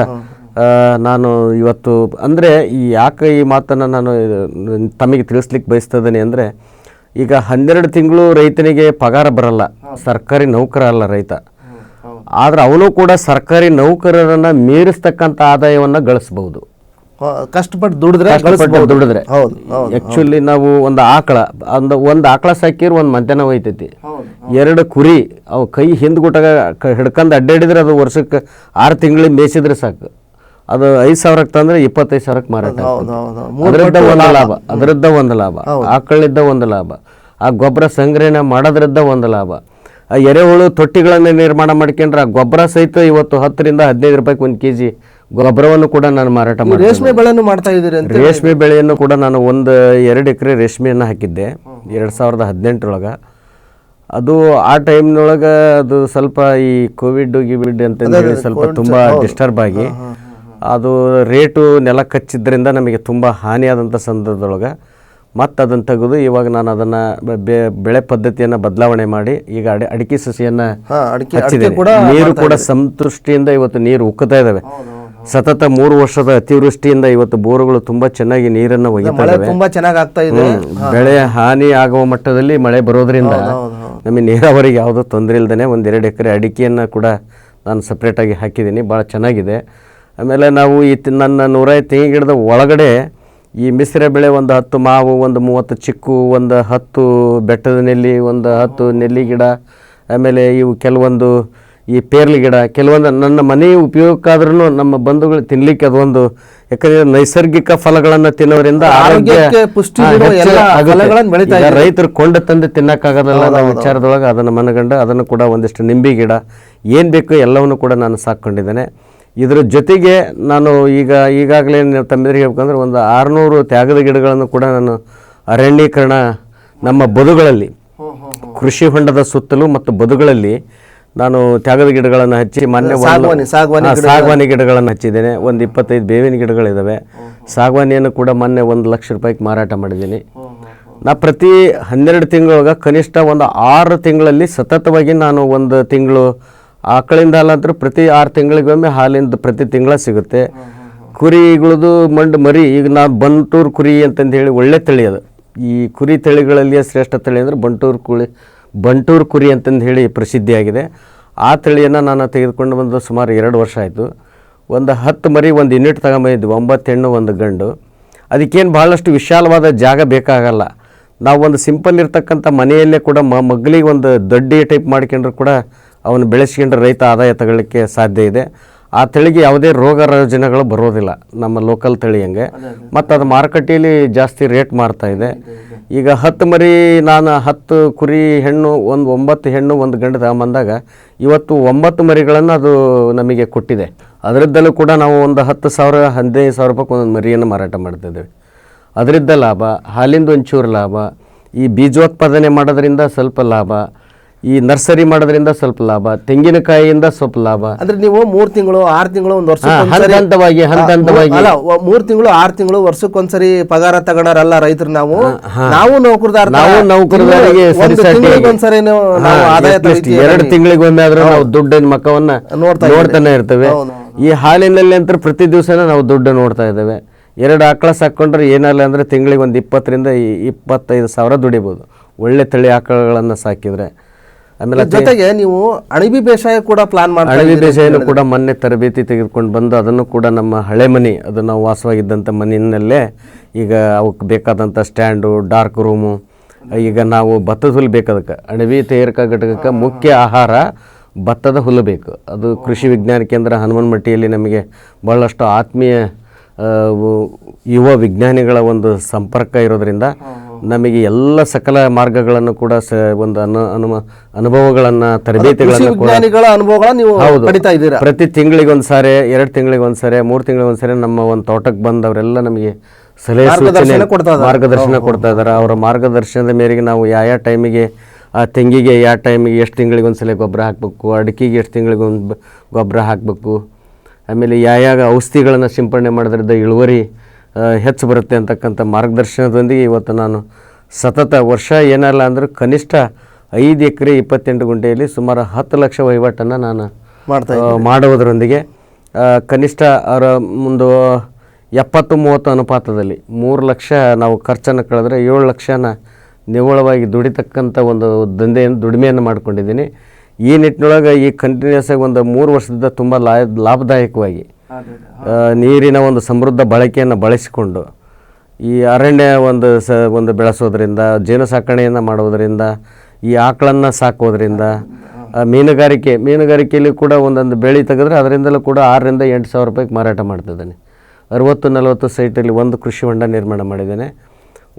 ನಾನು ಇವತ್ತು ಅಂದರೆ ಈ ಯಾಕೆ ಈ ಮಾತನ್ನು ನಾನು ತಮಗೆ ತಿಳಿಸ್ಲಿಕ್ಕೆ ಬಯಸ್ತದೇನೆ ಅಂದರೆ ಈಗ ಹನ್ನೆರಡು ತಿಂಗಳು ರೈತನಿಗೆ ಪಗಾರ ಬರಲ್ಲ. ಸರ್ಕಾರಿ ನೌಕರ ಅಲ್ಲ ರೈತ. ಆದ್ರೆ ಅವನು ಕೂಡ ಸರ್ಕಾರಿ ನೌಕರರನ್ನು ಮೀರಿಸ್ತಕ್ಕಂಥ ಆದಾಯವನ್ನು ಗಳಿಸ್ಬೋದು ಕಷ್ಟಪಟ್ಟು ದುಡಿದ್ರೆ ಕಷ್ಟಪಟ್ಟು ದುಡಿದ್ರೆ. ಹೌದು ಆಕ್ಚುಲಿ ನಾವು ಒಂದು ಆಕಳ ಒಂದು ಒಂದು ಆಕಳ ಸಾಕಿರು ಒಂದು ಮಧ್ಯಾಹ್ನ ಹೋಯ್ತೈತಿ. ಎರಡು ಕುರಿ ಅವು ಕೈ ಹಿಂದ್ಗುಟ್ಟಾಗ ಹಿಡ್ಕೊಂಡು ಅಡ್ಡಾಡಿದ್ರೆ ಅದು ವರ್ಷಕ್ಕೆ ಆರು ತಿಂಗಳಿಗೆ ಮೇಯಿಸಿದ್ರೆ ಸಾಕು. ಅದು ಐದು ಸಾವಿರಕ್ಕೆ ತಂದ್ರೆ ಇಪ್ಪತ್ತೈದು ಸಾವಿರಕ್ಕೆ ಮಾರಾಟ. ಅದರದ್ದ ಒಂದು ಲಾಭ. ಅದರದ್ದ ಒಂದು ಲಾಭ. ಆಕಳಿದ್ದ ಒಂದು ಲಾಭ. ಆ ಗೊಬ್ಬರ ಸಂಗ್ರಹಣೆ ಮಾಡೋದ್ರದ್ದ ಒಂದು ಲಾಭ. ಆ ಎರೆಹುಳು ತೊಟ್ಟಿಗಳನ್ನು ನಿರ್ಮಾಣ ಮಾಡ್ಕೊಂಡ್ರೆ ಆ ಗೊಬ್ಬರ ಸಹಿತ ಇವತ್ತು ಹತ್ತರಿಂದ ಹದಿನೈದು ರೂಪಾಯಿಗೆ ಒಂದು ಕೆ ಜಿ ಗೊಬ್ಬರವನ್ನು ಕೂಡ ನಾನು ಮಾರಾಟ ಮಾಡಿ ರೇಷ್ಮೆ ಬೆಳೆಯನ್ನು ಮಾಡ್ತಾ ಇದ್ದೀರಿ ರೇಷ್ಮೆ ಬೆಳೆಯನ್ನು ಕೂಡ ನಾನು ಒಂದು ಎರಡು ಎಕರೆ ರೇಷ್ಮೆಯನ್ನು ಹಾಕಿದ್ದೆ ಎರಡು ಸಾವಿರದ ಹದಿನೆಂಟರೊಳಗೆ. ಅದು ಆ ಟೈಮ್ನೊಳಗೆ ಅದು ಸ್ವಲ್ಪ ಈ ಕೋವಿಡ್ ಗಿವಿಡ್ ಅಂತ ಹೇಳಿ ಸ್ವಲ್ಪ ತುಂಬ ಡಿಸ್ಟರ್ಬ್ ಆಗಿ ಅದು ರೇಟು ನೆಲ ಕಚ್ಚಿದ್ದರಿಂದ ನಮಗೆ ತುಂಬ ಹಾನಿಯಾದಂಥ ಸಂದರ್ಭದೊಳಗೆ ಮತ್ತು ಅದನ್ನು ತೆಗೆದು ಇವಾಗ ನಾನು ಅದನ್ನು ಬೆಳೆ ಪದ್ಧತಿಯನ್ನು ಬದಲಾವಣೆ ಮಾಡಿ ಈಗ ಅಡಿ ಅಡಿಕೆ ಸಸಿಯನ್ನು ಹಚ್ಚಿದ್ದೇನೆ. ನೀರು ಕೂಡ ಸಂತೃಷ್ಟಿಯಿಂದ ಇವತ್ತು ನೀರು ಉಕ್ಕುತ್ತಾ ಇದ್ದಾವೆ. ಸತತ ಮೂರು ವರ್ಷದ ಅತಿವೃಷ್ಟಿಯಿಂದ ಇವತ್ತು ಬೋರುಗಳು ತುಂಬಾ ಚೆನ್ನಾಗಿ ನೀರನ್ನು ಒಯ್ತಾ ಮಳೆ ಇದ್ದಾವೆ. ತುಂಬಾ ಚೆನ್ನಾಗ್ ಆಗ್ತಾ ಇದೆ. ಬೆಳೆ ಹಾನಿ ಆಗುವ ಮಟ್ಟದಲ್ಲಿ ಮಳೆ ಬರೋದ್ರಿಂದ ನಮಗೆ ನೀರಾವರಿಗೆ ಯಾವುದೋ ತೊಂದರೆ ಇಲ್ದೇ ಒಂದೆರಡು ಎಕರೆ ಅಡಿಕೆಯನ್ನು ಕೂಡ ನಾನು ಸಪ್ರೇಟಾಗಿ ಹಾಕಿದ್ದೀನಿ. ಭಾಳ ಚೆನ್ನಾಗಿದೆ. ಆಮೇಲೆ ನಾವು ಈ ನನ್ನ ನೂರೈದು ತೆಂಗಿನ ಗಿಡದ ಒಳಗಡೆ ಈ ಮಿಶ್ರ ಬೆಳೆ ಒಂದು ಹತ್ತು ಮಾವು ಒಂದು ಮೂವತ್ತು ಚಿಕ್ಕು ಒಂದು ಹತ್ತು ಬೆಟ್ಟದ ನೆಲ್ಲಿ ಒಂದು ಹತ್ತು ನೆಲ್ಲಿ ಗಿಡ ಆಮೇಲೆ ಇವು ಕೆಲವೊಂದು ಈ ಪೇರ್ಲಿ ಗಿಡ ಕೆಲವೊಂದು ನನ್ನ ಮನೆ ಉಪಯೋಗಕ್ಕಾದ್ರೂ ನಮ್ಮ ಬಂಧುಗಳು ತಿನ್ಲಿಕ್ಕೆ ಅದೊಂದು ಯಾಕಂದ್ರೆ ನೈಸರ್ಗಿಕ ಫಲಗಳನ್ನು ತಿನ್ನೋದ್ರಿಂದ ಆರೋಗ್ಯ ರೈತರು ಕೊಂಡ ತಂದು ತಿನ್ನಕ್ಕಾಗೋದಲ್ಲ ನಾವು ವಿಚಾರದೊಳಗೆ ಅದನ್ನು ಮನಗಂಡು ಅದನ್ನು ಕೂಡ ಒಂದಿಷ್ಟು ನಿಂಬೆ ಗಿಡ ಏನು ಬೇಕು ಎಲ್ಲವನ್ನು ಕೂಡ ನಾನು ಸಾಕೊಂಡಿದ್ದೇನೆ ಇದರ ಜೊತೆಗೆ ನಾನು ಈಗ ಈಗಾಗಲೇ ತಮ್ಮೆದುರಿಗೆ ಹೇಳ್ಬೇಕಂದ್ರೆ ಒಂದು ಆರುನೂರು ತ್ಯಾಗದ ಗಿಡಗಳನ್ನು ಕೂಡ ನಾನು ಅರಣ್ಯೀಕರಣ ನಮ್ಮ ಬದುಗಳಲ್ಲಿ ಕೃಷಿ ಹೊಂಡದ ಸುತ್ತಲೂ ಮತ್ತು ಬದುಗಳಲ್ಲಿ ನಾನು ತ್ಯಾಗದ ಗಿಡಗಳನ್ನು ಹಚ್ಚಿ ಮೊನ್ನೆ ಒಂದು- ಸಾಗವಾನಿ, ಸಾಗವಾನಿ ಸಾಗವಾನಿ ಗಿಡಗಳನ್ನು ಹಚ್ಚಿದ್ದೇನೆ. ಒಂದು ಇಪ್ಪತ್ತೈದು ಬೇವಿನ ಗಿಡಗಳಿದ್ದಾವೆ ಸಾಗವಾನಿಯನ್ನು ಕೂಡ ಮೊನ್ನೆ ಒಂದು ಲಕ್ಷ ರೂಪಾಯಿಗೆ ಮಾರಾಟ ಮಾಡಿದ್ದೀನಿ. ನಾ ಪ್ರತಿ ಹನ್ನೆರಡು ತಿಂಗಳೊಳಗೆ ಕನಿಷ್ಠ ಒಂದು ಆರು ತಿಂಗಳಲ್ಲಿ ಸತತವಾಗಿ ನಾನು ಒಂದು ತಿಂಗಳು ಆಕಳಿಂದ ಅಂದ್ರೆ ಪ್ರತಿ ಆರು ತಿಂಗಳಿಗೊಮ್ಮೆ ಹಾಲಿಂದ ಪ್ರತಿ ತಿಂಗಳ ಸಿಗುತ್ತೆ. ಕುರಿಗಳದು ಮಂಡ್ ಮರಿ, ಈಗ ನಾ ಬಂಟೂರು ಕುರಿ ಅಂತಂದು ಹೇಳಿ ಒಳ್ಳೆ ತಳಿ ಅದು. ಈ ಕುರಿ ತಳಿಗಳಲ್ಲಿ ಶ್ರೇಷ್ಠ ತಳಿ ಅಂದರೆ ಬಂಟೂರು ಕುಳಿ, ಬಂಟೂರು ಕುರಿ ಅಂತಂದು ಹೇಳಿ ಪ್ರಸಿದ್ಧಿಯಾಗಿದೆ. ಆ ತಳಿಯನ್ನು ನಾನು ತೆಗೆದುಕೊಂಡು ಬಂದು ಸುಮಾರು ಎರಡು ವರ್ಷ ಆಯಿತು. ಒಂದು ಹತ್ತು ಮರಿ, ಒಂದು ಯೂನಿಟ್ ತಗೊಂಬಂದಿದ್ವಿ, ಒಂಬತ್ತು ಹೆಣ್ಣು, ಒಂದು ಗಂಡು. ಅದಕ್ಕೇನು ಭಾಳಷ್ಟು ವಿಶಾಲವಾದ ಜಾಗ ಬೇಕಾಗಲ್ಲ. ನಾವು ಒಂದು ಸಿಂಪಲ್ ಇರ್ತಕ್ಕಂಥ ಮನೆಯಲ್ಲೇ ಕೂಡ ಮ ಮಗಳಿಗೆ ಒಂದು ದೊಡ್ಡ ಟೈಪ್ ಮಾಡ್ಕೊಂಡ್ರು ಕೂಡ ಅವನು ಬೆಳೆಸ್ಕೊಂಡ್ರೆ ರೈತ ಆದಾಯ ತಗೊಳ್ಳಿಕ್ಕೆ ಸಾಧ್ಯ ಇದೆ. ಆ ತಳಿಗೆ ಯಾವುದೇ ರೋಗ ರೋಜನಗಳು ಬರೋದಿಲ್ಲ. ನಮ್ಮ ಲೋಕಲ್ ತಳಿ ಹಂಗೆ. ಮತ್ತು ಅದು ಮಾರುಕಟ್ಟೆಯಲ್ಲಿ ಜಾಸ್ತಿ ರೇಟ್ ಮಾರ್ತಾ ಇದೆ. ಈಗ ಹತ್ತು ಮರಿ ನಾನು ಹತ್ತು ಕುರಿ ಹೆಣ್ಣು ಒಂದು ಒಂಬತ್ತು ಹೆಣ್ಣು ಒಂದು ಗಂಡು ತಗೊಂಬಂದಾಗ ಇವತ್ತು ಒಂಬತ್ತು ಮರಿಗಳನ್ನು ಅದು ನಮಗೆ ಕೊಟ್ಟಿದೆ. ಅದರದ್ದಲ್ಲೂ ಕೂಡ ನಾವು ಒಂದು ಹತ್ತು ಸಾವಿರ ಹದಿನೈದು ಸಾವಿರ ರೂಪಾಯಿ ಒಂದೊಂದು ಮರಿಯನ್ನು ಮಾರಾಟ ಮಾಡ್ತಿದ್ದೇವೆ ಅದರಿಂದ ಲಾಭ ಹಾಲಿಂದ ಒಂಚೂರು ಲಾಭ ಈ ಬೀಜೋತ್ಪಾದನೆ ಮಾಡೋದರಿಂದ ಸ್ವಲ್ಪ ಲಾಭ ಈ ನರ್ಸರಿ ಮಾಡೋದ್ರಿಂದ ಸ್ವಲ್ಪ ಲಾಭ ತೆಂಗಿನಕಾಯಿಯಿಂದ ಸ್ವಲ್ಪ ಲಾಭ. ಅಂದ್ರೆ ನೀವು ಮೂರ್ ತಿಂಗಳು ಆರ್ ತಿಂಗಳು ಒಂದ್ ವರ್ಷ ಹಂತವಾಗಿ ಹಂತ ಹಂತವಾಗಿ ಅಲ್ಲ ಮೂರ್ ತಿಂಗಳು ಆರ್ ತಿಂಗಳು ವರ್ಷಕ್ಕೊಂದ್ಸರಿ ಪಗಾರ ತಗೊಳಾರಲ್ಲ ರೈತರು ನಾವು. ನಾವು ನೌಕರದಾರ ನಾವು ನೌಕರದಾರಿಗೆ ಒಂದ್ಸರಿ ನಾವು ಆದಾಯ. ಎರಡು ತಿಂಗಳಿಗೊಮ್ಮೆ ಆದ್ರೂ ನಾವು ದುಡ್ಡಿನ ಮಕ್ಕವನ್ನ ನೋಡ್ತಾ ನೋಡ್ತಾನೆ ಇರ್ತೇವೆ. ಈ ಹಾಲಿನಲ್ಲಿ ಅಂತ ಪ್ರತಿ ದಿವಸನ ನಾವು ದುಡ್ಡು ನೋಡ್ತಾ ಇದ್ದೇವೆ. ಎರಡು ಆಕಳ ಸಾಕೊಂಡ್ರೆ ಏನಲ್ಲ ಅಂದ್ರೆ ತಿಂಗಳಿಗೆ ಒಂದು ಇಪ್ಪತ್ತರಿಂದ ಇಪ್ಪತ್ತೈದು ಸಾವಿರ ದುಡಿಬೋದು. ಒಳ್ಳೆ ತಳಿ ಆಕಳಗಳನ್ನು ಸಾಕಿದ್ರೆ. ಆಮೇಲೆ ಜೊತೆಗೆ ನೀವು ಅಣಬಿ ಬೇಸಾಯ ಕೂಡ ಪ್ಲಾನ್ ಮಾಡಿ ಅಣಬಿ ಬೇಸಾಯನೂ ಕೂಡ ಮೊನ್ನೆ ತರಬೇತಿ ತೆಗೆದುಕೊಂಡು ಬಂದು ಅದನ್ನು ಕೂಡ ನಮ್ಮ ಹಳೆ ಮನೆ ಅದು ನಾವು ವಾಸವಾಗಿದ್ದಂಥ ಮನೆಯಲ್ಲೇ ಈಗ ಅವಕ್ಕೆ ಬೇಕಾದಂಥ ಸ್ಟ್ಯಾಂಡು ಡಾರ್ಕ್ ರೂಮು ಈಗ ನಾವು ಭತ್ತದ ಹುಲ್ಲು ಬೇಕದಕ್ಕೆ ಅಣಬಿ ತಯಾರಿಕಾ ಘಟಕಕ್ಕೆ ಮುಖ್ಯ ಆಹಾರ ಭತ್ತದ ಹುಲ್ಲು ಬೇಕು. ಅದು ಕೃಷಿ ವಿಜ್ಞಾನ ಕೇಂದ್ರ ಹನುಮನ್ಮಟ್ಟಿಯಲ್ಲಿ ನಮಗೆ ಭಾಳಷ್ಟು ಆತ್ಮೀಯ ಯುವ ವಿಜ್ಞಾನಿಗಳ ಒಂದು ಸಂಪರ್ಕ ಇರೋದ್ರಿಂದ ನಮಗೆ ಎಲ್ಲ ಸಕಲ ಮಾರ್ಗಗಳನ್ನು ಕೂಡ ಸ ಒಂದು ಅನು ಅನುಮ ಅನುಭವಗಳನ್ನು ತರಬೇತಿಗಳನ್ನು ಕೂಡ ವಿಜ್ಞಾನಿಗಳ ಅನುಭವಗಳ ನೀವು ಹೌದು. ಪಡಿತಾ ಇದ್ದೀರಾ? ಪ್ರತಿ ತಿಂಗಳಿಗೆ ಒಂದು ಸಾರಿ ಎರಡು ತಿಂಗಳಿಗೆ ಒಂದು ಸಾರಿ ಮೂರು ತಿಂಗಳಿಗೆ ಒಂದು ಸಾರಿ ನಮ್ಮ ಒಂದು ತೋಟಕ್ಕೆ ಬಂದವರೆಲ್ಲ ನಮಗೆ ಸಲಹೆ ಸೂಚನೆ ಮಾರ್ಗದರ್ಶನ ಕೊಡ್ತಾ. ಮಾರ್ಗದರ್ಶನ ಕೊಡ್ತಾ ಇದ್ದಾರೆ. ಅವರ ಮಾರ್ಗದರ್ಶನದ ಮೇರೆಗೆ ನಾವು ಯಾವ ಯಾವ ಟೈಮಿಗೆ ಆ ತೆಂಗಿಗೆ ಯಾವ ಟೈಮಿಗೆ ಎಷ್ಟು ತಿಂಗಳಿಗೆ ಒಂದು ಸಲ ಗೊಬ್ಬರ ಹಾಕಬೇಕು ಅಡಿಕೆಗೆ ಎಷ್ಟು ತಿಂಗಳಿಗೆ ಒಂದು ಗೊಬ್ಬರ ಹಾಕಬೇಕು ಆಮೇಲೆ ಯಾವ ಯಾವ ಔಷಧಿಗಳನ್ನು ಸಿಂಪಡಣೆ ಮಾಡೋದ್ರಿಂದ ಇಳುವರಿ ಹೆಚ್ಚು ಬರುತ್ತೆ ಅಂತಕ್ಕಂಥ ಮಾರ್ಗದರ್ಶನದೊಂದಿಗೆ ಇವತ್ತು ನಾನು ಸತತ ವರ್ಷ ಏನಲ್ಲ ಅಂದರೂ ಕನಿಷ್ಠ ಐದು ಎಕರೆ ಇಪ್ಪತ್ತೆಂಟು ಗುಂಟೆಯಲ್ಲಿ ಸುಮಾರು ಹತ್ತು ಲಕ್ಷ ವಹಿವಾಟನ್ನು ನಾನು ಮಾಡ್ತಾ ಮಾಡುವುದರೊಂದಿಗೆ ಕನಿಷ್ಠ ಅವರ ಒಂದು ಎಪ್ಪತ್ತು ಮೂವತ್ತು ಅನುಪಾತದಲ್ಲಿ ಮೂರು ಲಕ್ಷ ನಾವು ಖರ್ಚನ್ನು ಕಳೆದ್ರೆ ಏಳು ಲಕ್ಷನ ನಿವ್ವಳವಾಗಿ ದುಡಿತಕ್ಕಂಥ ಒಂದು ದಂಧೆಯನ್ನು ದುಡಿಮೆಯನ್ನು ಮಾಡ್ಕೊಂಡಿದ್ದೀನಿ. ಈ ನಿಟ್ಟಿನೊಳಗೆ ಈ ಕಂಟಿನ್ಯೂಸ್ ಆಗಿ ಒಂದು ಮೂರು ವರ್ಷದಿಂದ ತುಂಬ ಲಾ ಲಾಭದಾಯಕವಾಗಿ ನೀರಿನ ಒಂದು ಸಮೃದ್ಧ ಬಳಕೆಯನ್ನು ಬಳಸಿಕೊಂಡು ಈ ಅರಣ್ಯ ಒಂದು ಸ, ಒಂದು ಬೆಳೆಸೋದ್ರಿಂದ ಜೇನು ಸಾಕಣೆಯನ್ನು ಮಾಡೋದರಿಂದ ಈ ಆಕಳನ್ನು ಸಾಕೋದ್ರಿಂದ ಮೀನುಗಾರಿಕೆ, ಮೀನುಗಾರಿಕೆಯಲ್ಲಿ ಕೂಡ ಒಂದೊಂದು ಬೆಳೆ ತೆಗೆದ್ರೆ ಅದರಿಂದಲೂ ಕೂಡ ಆರರಿಂದ ಎಂಟು ಸಾವಿರ ರೂಪಾಯಿಗೆ ಮಾರಾಟ ಮಾಡ್ತಿದ್ದೇನೆ ಅರುವತ್ತು, ನಲವತ್ತು ಸೈಟಲ್ಲಿ ಒಂದು ಕೃಷಿ ಹೊಂಡ ನಿರ್ಮಾಣ ಮಾಡಿದ್ದೇನೆ.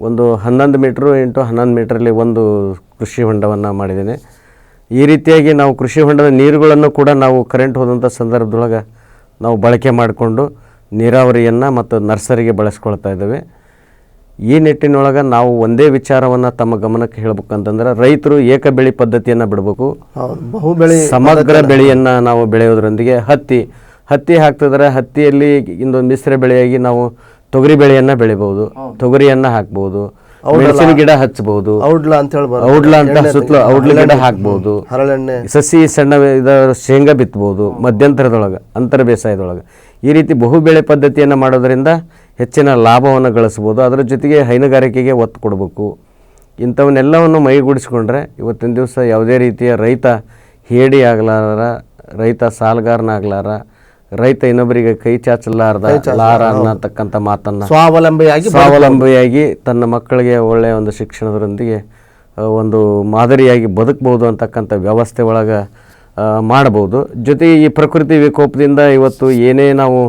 ಒಂದು ಹನ್ನೊಂದು ಮೀಟ್ರು ಇಂಟು ಹನ್ನೊಂದು ಮೀಟ್ರಲ್ಲಿ ಒಂದು ಕೃಷಿ ಹೊಂಡವನ್ನು ಮಾಡಿದ್ದೇನೆ. ಈ ರೀತಿಯಾಗಿ ನಾವು ಕೃಷಿ ಹೊಂಡದ ನೀರುಗಳನ್ನು ಕೂಡ ನಾವು ಕರೆಂಟ್ ಹೋದಂಥ ಸಂದರ್ಭದೊಳಗೆ ನಾವು ಬಳಕೆ ಮಾಡಿಕೊಂಡು ನೀರಾವರಿಯನ್ನು ಮತ್ತು ನರ್ಸರಿಗೆ ಬಳಸ್ಕೊಳ್ತಾ ಇದ್ದೇವೆ. ಈ ನಿಟ್ಟಿನೊಳಗೆ ನಾವು ಒಂದೇ ವಿಚಾರವನ್ನು ತಮ್ಮ ಗಮನಕ್ಕೆ ಹೇಳ್ಬೇಕಂತಂದ್ರೆ ರೈತರು ಏಕ ಬೆಳೆ ಪದ್ಧತಿಯನ್ನು ಬಿಡಬೇಕು. ಹೌದು ಬಹು ಬೆಳೆ ಸಮಗ್ರ ಬೆಳೆಯನ್ನು ನಾವು ಬೆಳೆಯೋದ್ರೊಂದಿಗೆ ಹತ್ತಿ ಹತ್ತಿ ಹಾಕ್ತಿದ್ರೆ ಹತ್ತಿಯಲ್ಲಿ ಇಂದೊಂದು ಮಿಶ್ರ ಬೆಳೆಯಾಗಿ ನಾವು ತೊಗರಿ ಬೆಳೆಯನ್ನು ಬೆಳಿಬೋದು ತೊಗರಿಯನ್ನು ಹಾಕ್ಬೋದು ಮೆಣಸಿನ ಗಿಡ ಹಚ್ಚಬಹುದು ಔಡ್ಲ ಅಂತ ಹೇಳ್ಬಾರ್ದು ಔಡ್ಲ ಅಂತ ಸುತ್ತಲೂ ಔಡ್ಲ ಗಿಡ ಹಾಕ್ಬಹುದು ಹರಳೆಣ್ಣೆ. ಸಸಿ ಸಣ್ಣ ಇದ ಶೇಂಗಾ ಬಿತ್ತಬಹುದು ಮಧ್ಯಂತರದೊಳಗೆ ಅಂತರ ಬೇಸಾಯದೊಳಗ. ಈ ರೀತಿ ಬಹುಬೆಳೆ ಪದ್ಧತಿಯನ್ನು ಮಾಡೋದರಿಂದ ಹೆಚ್ಚಿನ ಲಾಭವನ್ನು ಗಳಿಸ್ಬೋದು. ಅದರ ಜೊತೆಗೆ ಹೈನುಗಾರಿಕೆಗೆ ಒತ್ತು ಕೊಡಬೇಕು. ಇಂಥವನ್ನೆಲ್ಲವನ್ನು ಮೈಗೂಡಿಸ್ಕೊಂಡ್ರೆ ಇವತ್ತಿನ ದಿವಸ ಯಾವುದೇ ರೀತಿಯ ರೈತ ಹೇಡಿ ಆಗ್ಲಾರ ರೈತ ಸಾಲಗಾರನಾಗ್ಲಾರ ರೈತ ಇನ್ನೊಬ್ಬರಿಗೆ ಕೈ ಚಾಚಲಾರದ ಲಾರ ಅನ್ನತಕ್ಕಂಥ ಮಾತನ್ನ ಸ್ವಾವಲಂಬಿಯಾಗಿ ಸ್ವಾವಲಂಬಿಯಾಗಿ ತನ್ನ ಮಕ್ಕಳಿಗೆ ಒಳ್ಳೆಯ ಒಂದು ಶಿಕ್ಷಣದೊಂದಿಗೆ ಒಂದು ಮಾದರಿಯಾಗಿ ಬದುಕಬಹುದು ಅಂತಕ್ಕಂಥ ವ್ಯವಸ್ಥೆ ಒಳಗೆ ಮಾಡಬಹುದು. ಜೊತೆಗೆ ಈ ಪ್ರಕೃತಿ ವಿಕೋಪದಿಂದ ಇವತ್ತು ಏನೇ ನಾವು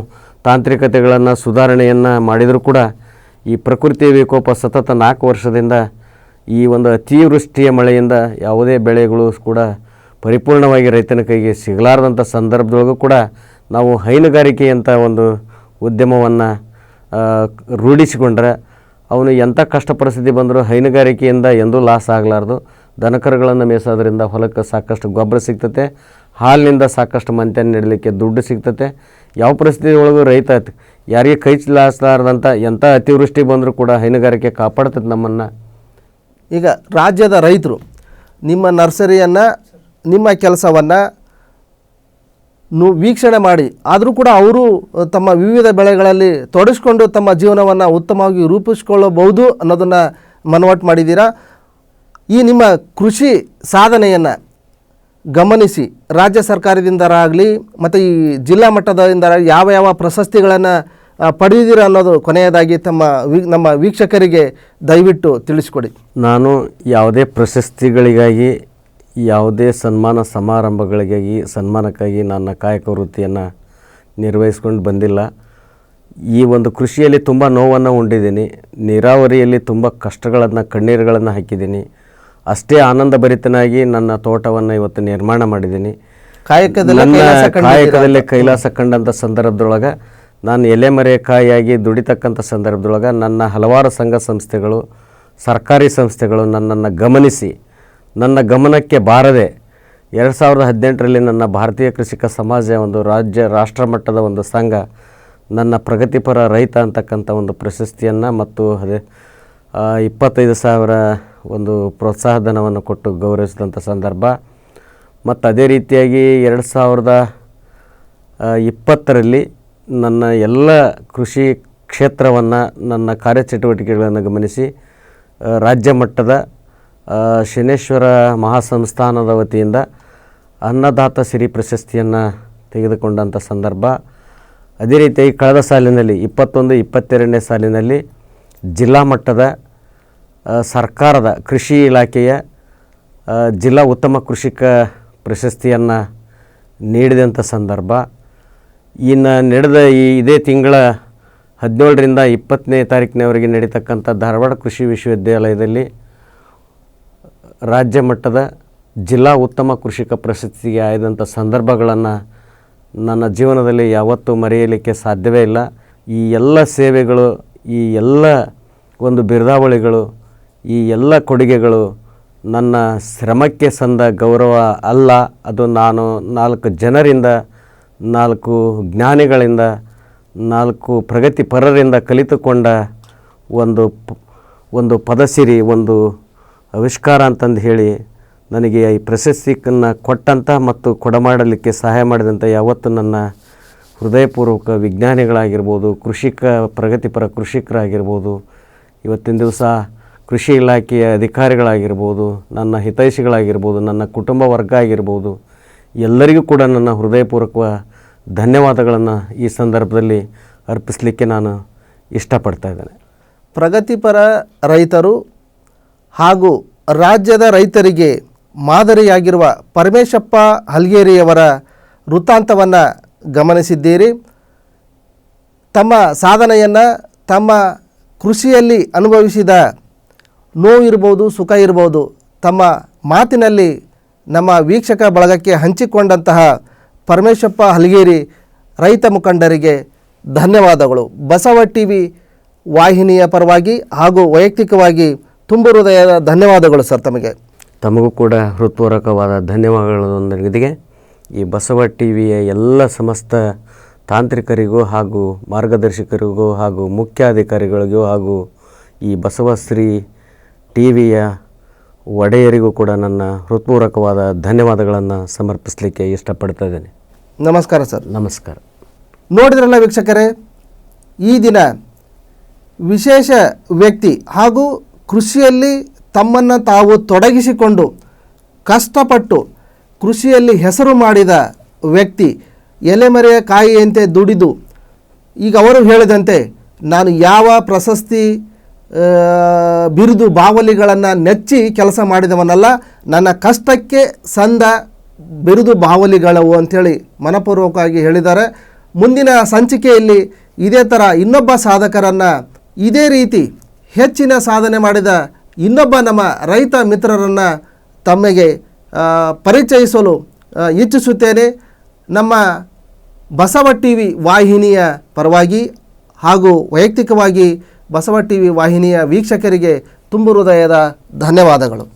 ತಾಂತ್ರಿಕತೆಗಳನ್ನು ಸುಧಾರಣೆಯನ್ನು ಮಾಡಿದರೂ ಕೂಡ ಈ ಪ್ರಕೃತಿ ವಿಕೋಪ ಸತತ ನಾಲ್ಕು ವರ್ಷದಿಂದ ಈ ಒಂದು ಅತಿವೃಷ್ಟಿಯ ಮಳೆಯಿಂದ ಯಾವುದೇ ಬೆಳೆಗಳು ಕೂಡ ಪರಿಪೂರ್ಣವಾಗಿ ರೈತನ ಕೈಗೆ ಸಿಗಲಾರದಂಥ ಸಂದರ್ಭದೊಳಗೂ ಕೂಡ ನಾವು ಹೈನುಗಾರಿಕೆ ಅಂತ ಒಂದು ಉದ್ಯಮವನ್ನು ರೂಢಿಸಿಕೊಂಡ್ರೆ ಅವನು ಎಂಥ ಕಷ್ಟ ಪರಿಸ್ಥಿತಿ ಬಂದರೂ ಹೈನುಗಾರಿಕೆಯಿಂದ ಎಂದೂ ಲಾಸ್ ಆಗಲಾರ್ದು. ದನಕರುಗಳನ್ನು ಮೇಯಿಸೋದ್ರಿಂದ ಹೊಲಕ್ಕೆ ಸಾಕಷ್ಟು ಗೊಬ್ಬರ ಸಿಗ್ತತೆ, ಹಾಲಿನಿಂದ ಸಾಕಷ್ಟು ಮಂತ್ಯನ ನೀಡಲಿಕ್ಕೆ ದುಡ್ಡು ಸಿಗ್ತತೆ. ಯಾವ ಪರಿಸ್ಥಿತಿ ಒಳಗೂ ರೈತ ಯಾರಿಗೆ ಕೈ ಲಾಸ್ಲಾರ್ದಂಥ ಎಂಥ ಅತಿವೃಷ್ಟಿ ಬಂದರೂ ಕೂಡ ಹೈನುಗಾರಿಕೆ ಕಾಪಾಡ್ತದೆ ನಮ್ಮನ್ನು. ಈಗ ರಾಜ್ಯದ ರೈತರು ನಿಮ್ಮ ನರ್ಸರಿಯನ್ನು, ನಿಮ್ಮ ಕೆಲಸವನ್ನು ವೀಕ್ಷಣೆ ಮಾಡಿ. ಆದರೂ ಕೂಡ ಅವರು ತಮ್ಮ ವಿವಿಧ ಬೆಳೆಗಳಲ್ಲಿ ತೊಡಗಿಸ್ಕೊಂಡು ತಮ್ಮ ಜೀವನವನ್ನು ಉತ್ತಮವಾಗಿ ರೂಪಿಸ್ಕೊಳ್ಳಬಹುದು ಅನ್ನೋದನ್ನು ಮನವಟ್ಟು ಮಾಡಿದ್ದೀರಾ? ಈ ನಿಮ್ಮ ಕೃಷಿ ಸಾಧನೆಯನ್ನು ಗಮನಿಸಿ. ರಾಜ್ಯ ಸರ್ಕಾರದಿಂದರಾಗಲಿ, ಮತ್ತು ಈ ಜಿಲ್ಲಾ ಮಟ್ಟದಿಂದ ಯಾವ ಯಾವ ಪ್ರಶಸ್ತಿಗಳನ್ನು ಪಡೆದಿದ್ದೀರಾ ಅನ್ನೋದು ಕೊನೆಯದಾಗಿ ತಮ್ಮ ವೀ, ನಮ್ಮ ವೀಕ್ಷಕರಿಗೆ ದಯವಿಟ್ಟು ತಿಳಿಸ್ಕೊಡಿ. ನಾನು ಯಾವುದೇ ಪ್ರಶಸ್ತಿಗಳಿಗಾಗಿ ಯಾವುದೇ ಸನ್ಮಾನ ಸಮಾರಂಭಗಳಿಗಾಗಿ ಸನ್ಮಾನಕ್ಕಾಗಿ ನನ್ನ ಕಾಯಕ ವೃತ್ತಿಯನ್ನು ನಿರ್ವಹಿಸ್ಕೊಂಡು ಬಂದಿಲ್ಲ. ಈ ಒಂದು ಕೃಷಿಯಲ್ಲಿ ತುಂಬ ನೋವನ್ನು ಉಂಡಿದ್ದೀನಿ. ನೀರಾವರಿಯಲ್ಲಿ ತುಂಬ ಕಷ್ಟಗಳನ್ನು ಕಣ್ಣೀರುಗಳನ್ನು ಹಾಕಿದ್ದೀನಿ. ಅಷ್ಟೇ ಆನಂದ ಭರಿತನಾಗಿ ನನ್ನ ತೋಟವನ್ನು ಇವತ್ತು ನಿರ್ಮಾಣ ಮಾಡಿದ್ದೀನಿ. ಕಾಯಕದಲ್ಲಿ ಕಾಯಕದಲ್ಲೇ ಕೈಲಾಸ ಕಂಡಂಥ ಸಂದರ್ಭದೊಳಗೆ ನಾನು ಎಲೆಮರೆ ಕಾಯಿಯಾಗಿ ದುಡಿತಕ್ಕಂಥ ಸಂದರ್ಭದೊಳಗೆ ನನ್ನ ಹಲವಾರು ಸಂಘ ಸಂಸ್ಥೆಗಳು ಸರ್ಕಾರಿ ಸಂಸ್ಥೆಗಳು ನನ್ನನ್ನು ಗಮನಿಸಿ ನನ್ನ ಗಮನಕ್ಕೆ ಬಾರದೆ ಎರಡು ಸಾವಿರದ ಹದಿನೆಂಟರಲ್ಲಿ ನನ್ನ ಭಾರತೀಯ ಕೃಷಿಕ ಸಮಾಜ ಒಂದು ರಾಜ್ಯ, ರಾಷ್ಟ್ರ ಮಟ್ಟದ ಒಂದು ಸಂಘ, ನನ್ನ ಪ್ರಗತಿಪರ ರೈತ ಅಂತಕ್ಕಂಥ ಒಂದು ಪ್ರಶಸ್ತಿಯನ್ನು ಮತ್ತು ಅದೇ ಇಪ್ಪತ್ತೈದು ಸಾವಿರ ಒಂದು ಪ್ರೋತ್ಸಾಹಧನವನ್ನು ಕೊಟ್ಟು ಗೌರವಿಸಿದಂಥ ಸಂದರ್ಭ. ಮತ್ತು ಅದೇ ರೀತಿಯಾಗಿ ಎರಡು ಸಾವಿರದ ಇಪ್ಪತ್ತರಲ್ಲಿ ನನ್ನ ಎಲ್ಲ ಕೃಷಿ ಕ್ಷೇತ್ರವನ್ನು, ನನ್ನ ಕಾರ್ಯಚಟುವಟಿಕೆಗಳನ್ನು ಗಮನಿಸಿ ರಾಜ್ಯ ಮಟ್ಟದ ಶನೇಶ್ವರ ಮಹಾಸಂಸ್ಥಾನದ ವತಿಯಿಂದ ಅನ್ನದಾತ ಸಿರಿ ಪ್ರಶಸ್ತಿಯನ್ನು ತೆಗೆದುಕೊಂಡಂಥ ಸಂದರ್ಭ. ಅದೇ ರೀತಿಯಾಗಿ ಕಳೆದ ಸಾಲಿನಲ್ಲಿ, ಇಪ್ಪತ್ತೊಂದು, ಇಪ್ಪತ್ತೆರಡನೇ ಸಾಲಿನಲ್ಲಿ ಜಿಲ್ಲಾ ಮಟ್ಟದ ಸರ್ಕಾರದ ಕೃಷಿ ಇಲಾಖೆಯ ಜಿಲ್ಲಾ ಉತ್ತಮ ಕೃಷಿಕ ಪ್ರಶಸ್ತಿಯನ್ನು ನೀಡಿದಂಥ ಸಂದರ್ಭ. ಇನ್ನು ನಡೆದ ಈ ಇದೇ ತಿಂಗಳ ಹದಿನೇಳರಿಂದ ಇಪ್ಪತ್ತನೇ ತಾರೀಕಿನವರೆಗೆ ನಡೀತಕ್ಕಂಥ ಧಾರವಾಡ ಕೃಷಿ ವಿಶ್ವವಿದ್ಯಾಲಯದಲ್ಲಿ ರಾಜ್ಯ ಮಟ್ಟದ ಜಿಲ್ಲಾ ಉತ್ತಮ ಕೃಷಿಕ ಪ್ರಶಸ್ತಿಗೆ ಆಯ್ದಂಥ ಸಂದರ್ಭಗಳನ್ನು ನನ್ನ ಜೀವನದಲ್ಲಿ ಯಾವತ್ತೂ ಮರೆಯಲಿಕ್ಕೆ ಸಾಧ್ಯವೇ ಇಲ್ಲ. ಈ ಎಲ್ಲ ಸೇವೆಗಳು, ಈ ಎಲ್ಲ ಒಂದು ಬಿರ್ದಾವಳಿಗಳು, ಈ ಎಲ್ಲ ಕೊಡುಗೆಗಳು ನನ್ನ ಶ್ರಮಕ್ಕೆ ಸಂದ ಗೌರವ ಅಲ್ಲ. ಅದು ನಾನು ನಾಲ್ಕು ಜನರಿಂದ, ನಾಲ್ಕು ಜ್ಞಾನಿಗಳಿಂದ, ನಾಲ್ಕು ಪ್ರಗತಿಪರರಿಂದ ಕಲಿತುಕೊಂಡ ಒಂದು ಒಂದು ಪದಸಿರಿ, ಒಂದು ಆವಿಷ್ಕಾರ ಅಂತಂದು ಹೇಳಿ ನನಗೆ ಈ ಪ್ರಶಸ್ತಿಯನ್ನು ಕೊಟ್ಟಂಥ ಮತ್ತು ಕೊಡಮಾಡಲಿಕ್ಕೆ ಸಹಾಯ ಮಾಡಿದಂಥ ಯಾವತ್ತು ನನ್ನ ಹೃದಯಪೂರ್ವಕ ವಿಜ್ಞಾನಿಗಳಾಗಿರ್ಬೋದು, ಕೃಷಿಕ ಪ್ರಗತಿಪರ ಕೃಷಿಕರಾಗಿರ್ಬೋದು, ಇವತ್ತಿನ ದಿವಸ ಕೃಷಿ ಇಲಾಖೆಯ ಅಧಿಕಾರಿಗಳಾಗಿರ್ಬೋದು, ನನ್ನ ಹಿತೈಷಿಗಳಾಗಿರ್ಬೋದು, ನನ್ನ ಕುಟುಂಬ ವರ್ಗ ಆಗಿರ್ಬೋದು, ಎಲ್ಲರಿಗೂ ಕೂಡ ನನ್ನ ಹೃದಯಪೂರ್ವಕ ಧನ್ಯವಾದಗಳನ್ನು ಈ ಸಂದರ್ಭದಲ್ಲಿ ಅರ್ಪಿಸಲಿಕ್ಕೆ ನಾನು ಇಷ್ಟಪಡ್ತಾ ಇದ್ದೇನೆ. ಪ್ರಗತಿಪರ ರೈತರು ಹಾಗೂ ರಾಜ್ಯದ ರೈತರಿಗೆ ಮಾದರಿಯಾಗಿರುವ ಪರಮೇಶಪ್ಪ ಹಲ್ಗೇರಿಯವರ ವೃತ್ತಾಂತವನ್ನು ಗಮನಿಸಿದ್ದೀರಿ. ತಮ್ಮ ಸಾಧನೆಯನ್ನು ತಮ್ಮ ಕೃಷಿಯಲ್ಲಿ ಅನುಭವಿಸಿದ ನೋವಿರ್ಬೋದು ಸುಖ ಇರ್ಬೋದು, ತಮ್ಮ ಮಾತಿನಲ್ಲಿ ನಮ್ಮ ವೀಕ್ಷಕ ಬಳಗಕ್ಕೆ ಹಂಚಿಕೊಂಡಂತಹ ಪರಮೇಶಪ್ಪ ಹಲಗೇರಿ ರೈತ ಮುಖಂಡರಿಗೆ ಧನ್ಯವಾದಗಳು. ಬಸವ ಟಿ ವಿ ವಾಹಿನಿಯ ಪರವಾಗಿ ಹಾಗೂ ವೈಯಕ್ತಿಕವಾಗಿ ತುಂಬು ಹೃದಯದ ಧನ್ಯವಾದಗಳು ಸರ್ ತಮಗೆ. ತಮಗೂ ಕೂಡ ಹೃತ್ಪೂರ್ವಕವಾದ ಧನ್ಯವಾದಗಳೊಂದಿಗೆ ಈ ಬಸವ ಟಿ ವಿಯ ಎಲ್ಲ ಸಮಸ್ತ ತಾಂತ್ರಿಕರಿಗೂ ಹಾಗೂ ಮಾರ್ಗದರ್ಶಕರಿಗೂ ಹಾಗೂ ಮುಖ್ಯಾಧಿಕಾರಿಗಳಿಗೂ ಹಾಗೂ ಈ ಬಸವಶ್ರೀ ಟಿ ವಿಯ ಒಡೆಯರಿಗೂ ಕೂಡ ನನ್ನ ಹೃತ್ಪೂರ್ವಕವಾದ ಧನ್ಯವಾದಗಳನ್ನು ಸಮರ್ಪಿಸಲಿಕ್ಕೆ ಇಷ್ಟಪಡ್ತಾ ಇದ್ದೇನೆ ನಮಸ್ಕಾರ ಸರ್. ನಮಸ್ಕಾರ. ನೋಡಿದ್ರಲ್ಲ ವೀಕ್ಷಕರೇ ಈ ದಿನ ವಿಶೇಷ ವ್ಯಕ್ತಿ ಹಾಗೂ ಕೃಷಿಯಲ್ಲಿ ತಮ್ಮನ್ನು ತಾವು ತೊಡಗಿಸಿಕೊಂಡು ಕಷ್ಟಪಟ್ಟು ಕೃಷಿಯಲ್ಲಿ ಹೆಸರು ಮಾಡಿದ ವ್ಯಕ್ತಿ ಎಲೆಮರೆಯ ಕಾಯಿಯಂತೆ ದುಡಿದು, ಈಗ ಅವರು ಹೇಳಿದಂತೆ, ನಾನು ಯಾವ ಪ್ರಶಸ್ತಿ ಬಿರುದು ಬಾವಲಿಗಳನ್ನು ನೆಚ್ಚಿ ಕೆಲಸ ಮಾಡಿದವನಲ್ಲ, ನನ್ನ ಕಷ್ಟಕ್ಕೆ ಸಂದ ಬಿರುದು ಬಾವಲಿಗಳವು ಅಂಥೇಳಿ ಮನಪೂರ್ವಕವಾಗಿ ಹೇಳಿದ್ದಾರೆ. ಮುಂದಿನ ಸಂಚಿಕೆಯಲ್ಲಿ ಇದೇ ಥರ ಇನ್ನೊಬ್ಬ ಸಾಧಕರನ್ನು ಇದೇ ರೀತಿ ಹೆಚ್ಚಿನ ಸಾಧನೆ ಮಾಡಿದ ಇನ್ನೊಬ್ಬ ನಮ್ಮ ರೈತ ಮಿತ್ರರನ್ನು ತಮಗೆ ಪರಿಚಯಿಸಲು ಇಚ್ಛಿಸುತ್ತೇನೆ. ನಮ್ಮ ಬಸವ ಟಿ ವಿ ವಾಹಿನಿಯ ಪರವಾಗಿ ಹಾಗೂ ವೈಯಕ್ತಿಕವಾಗಿ ಬಸವ ಟಿ ವಿ ವಾಹಿನಿಯ ವೀಕ್ಷಕರಿಗೆ ತುಂಬು ಹೃದಯದ ಧನ್ಯವಾದಗಳು.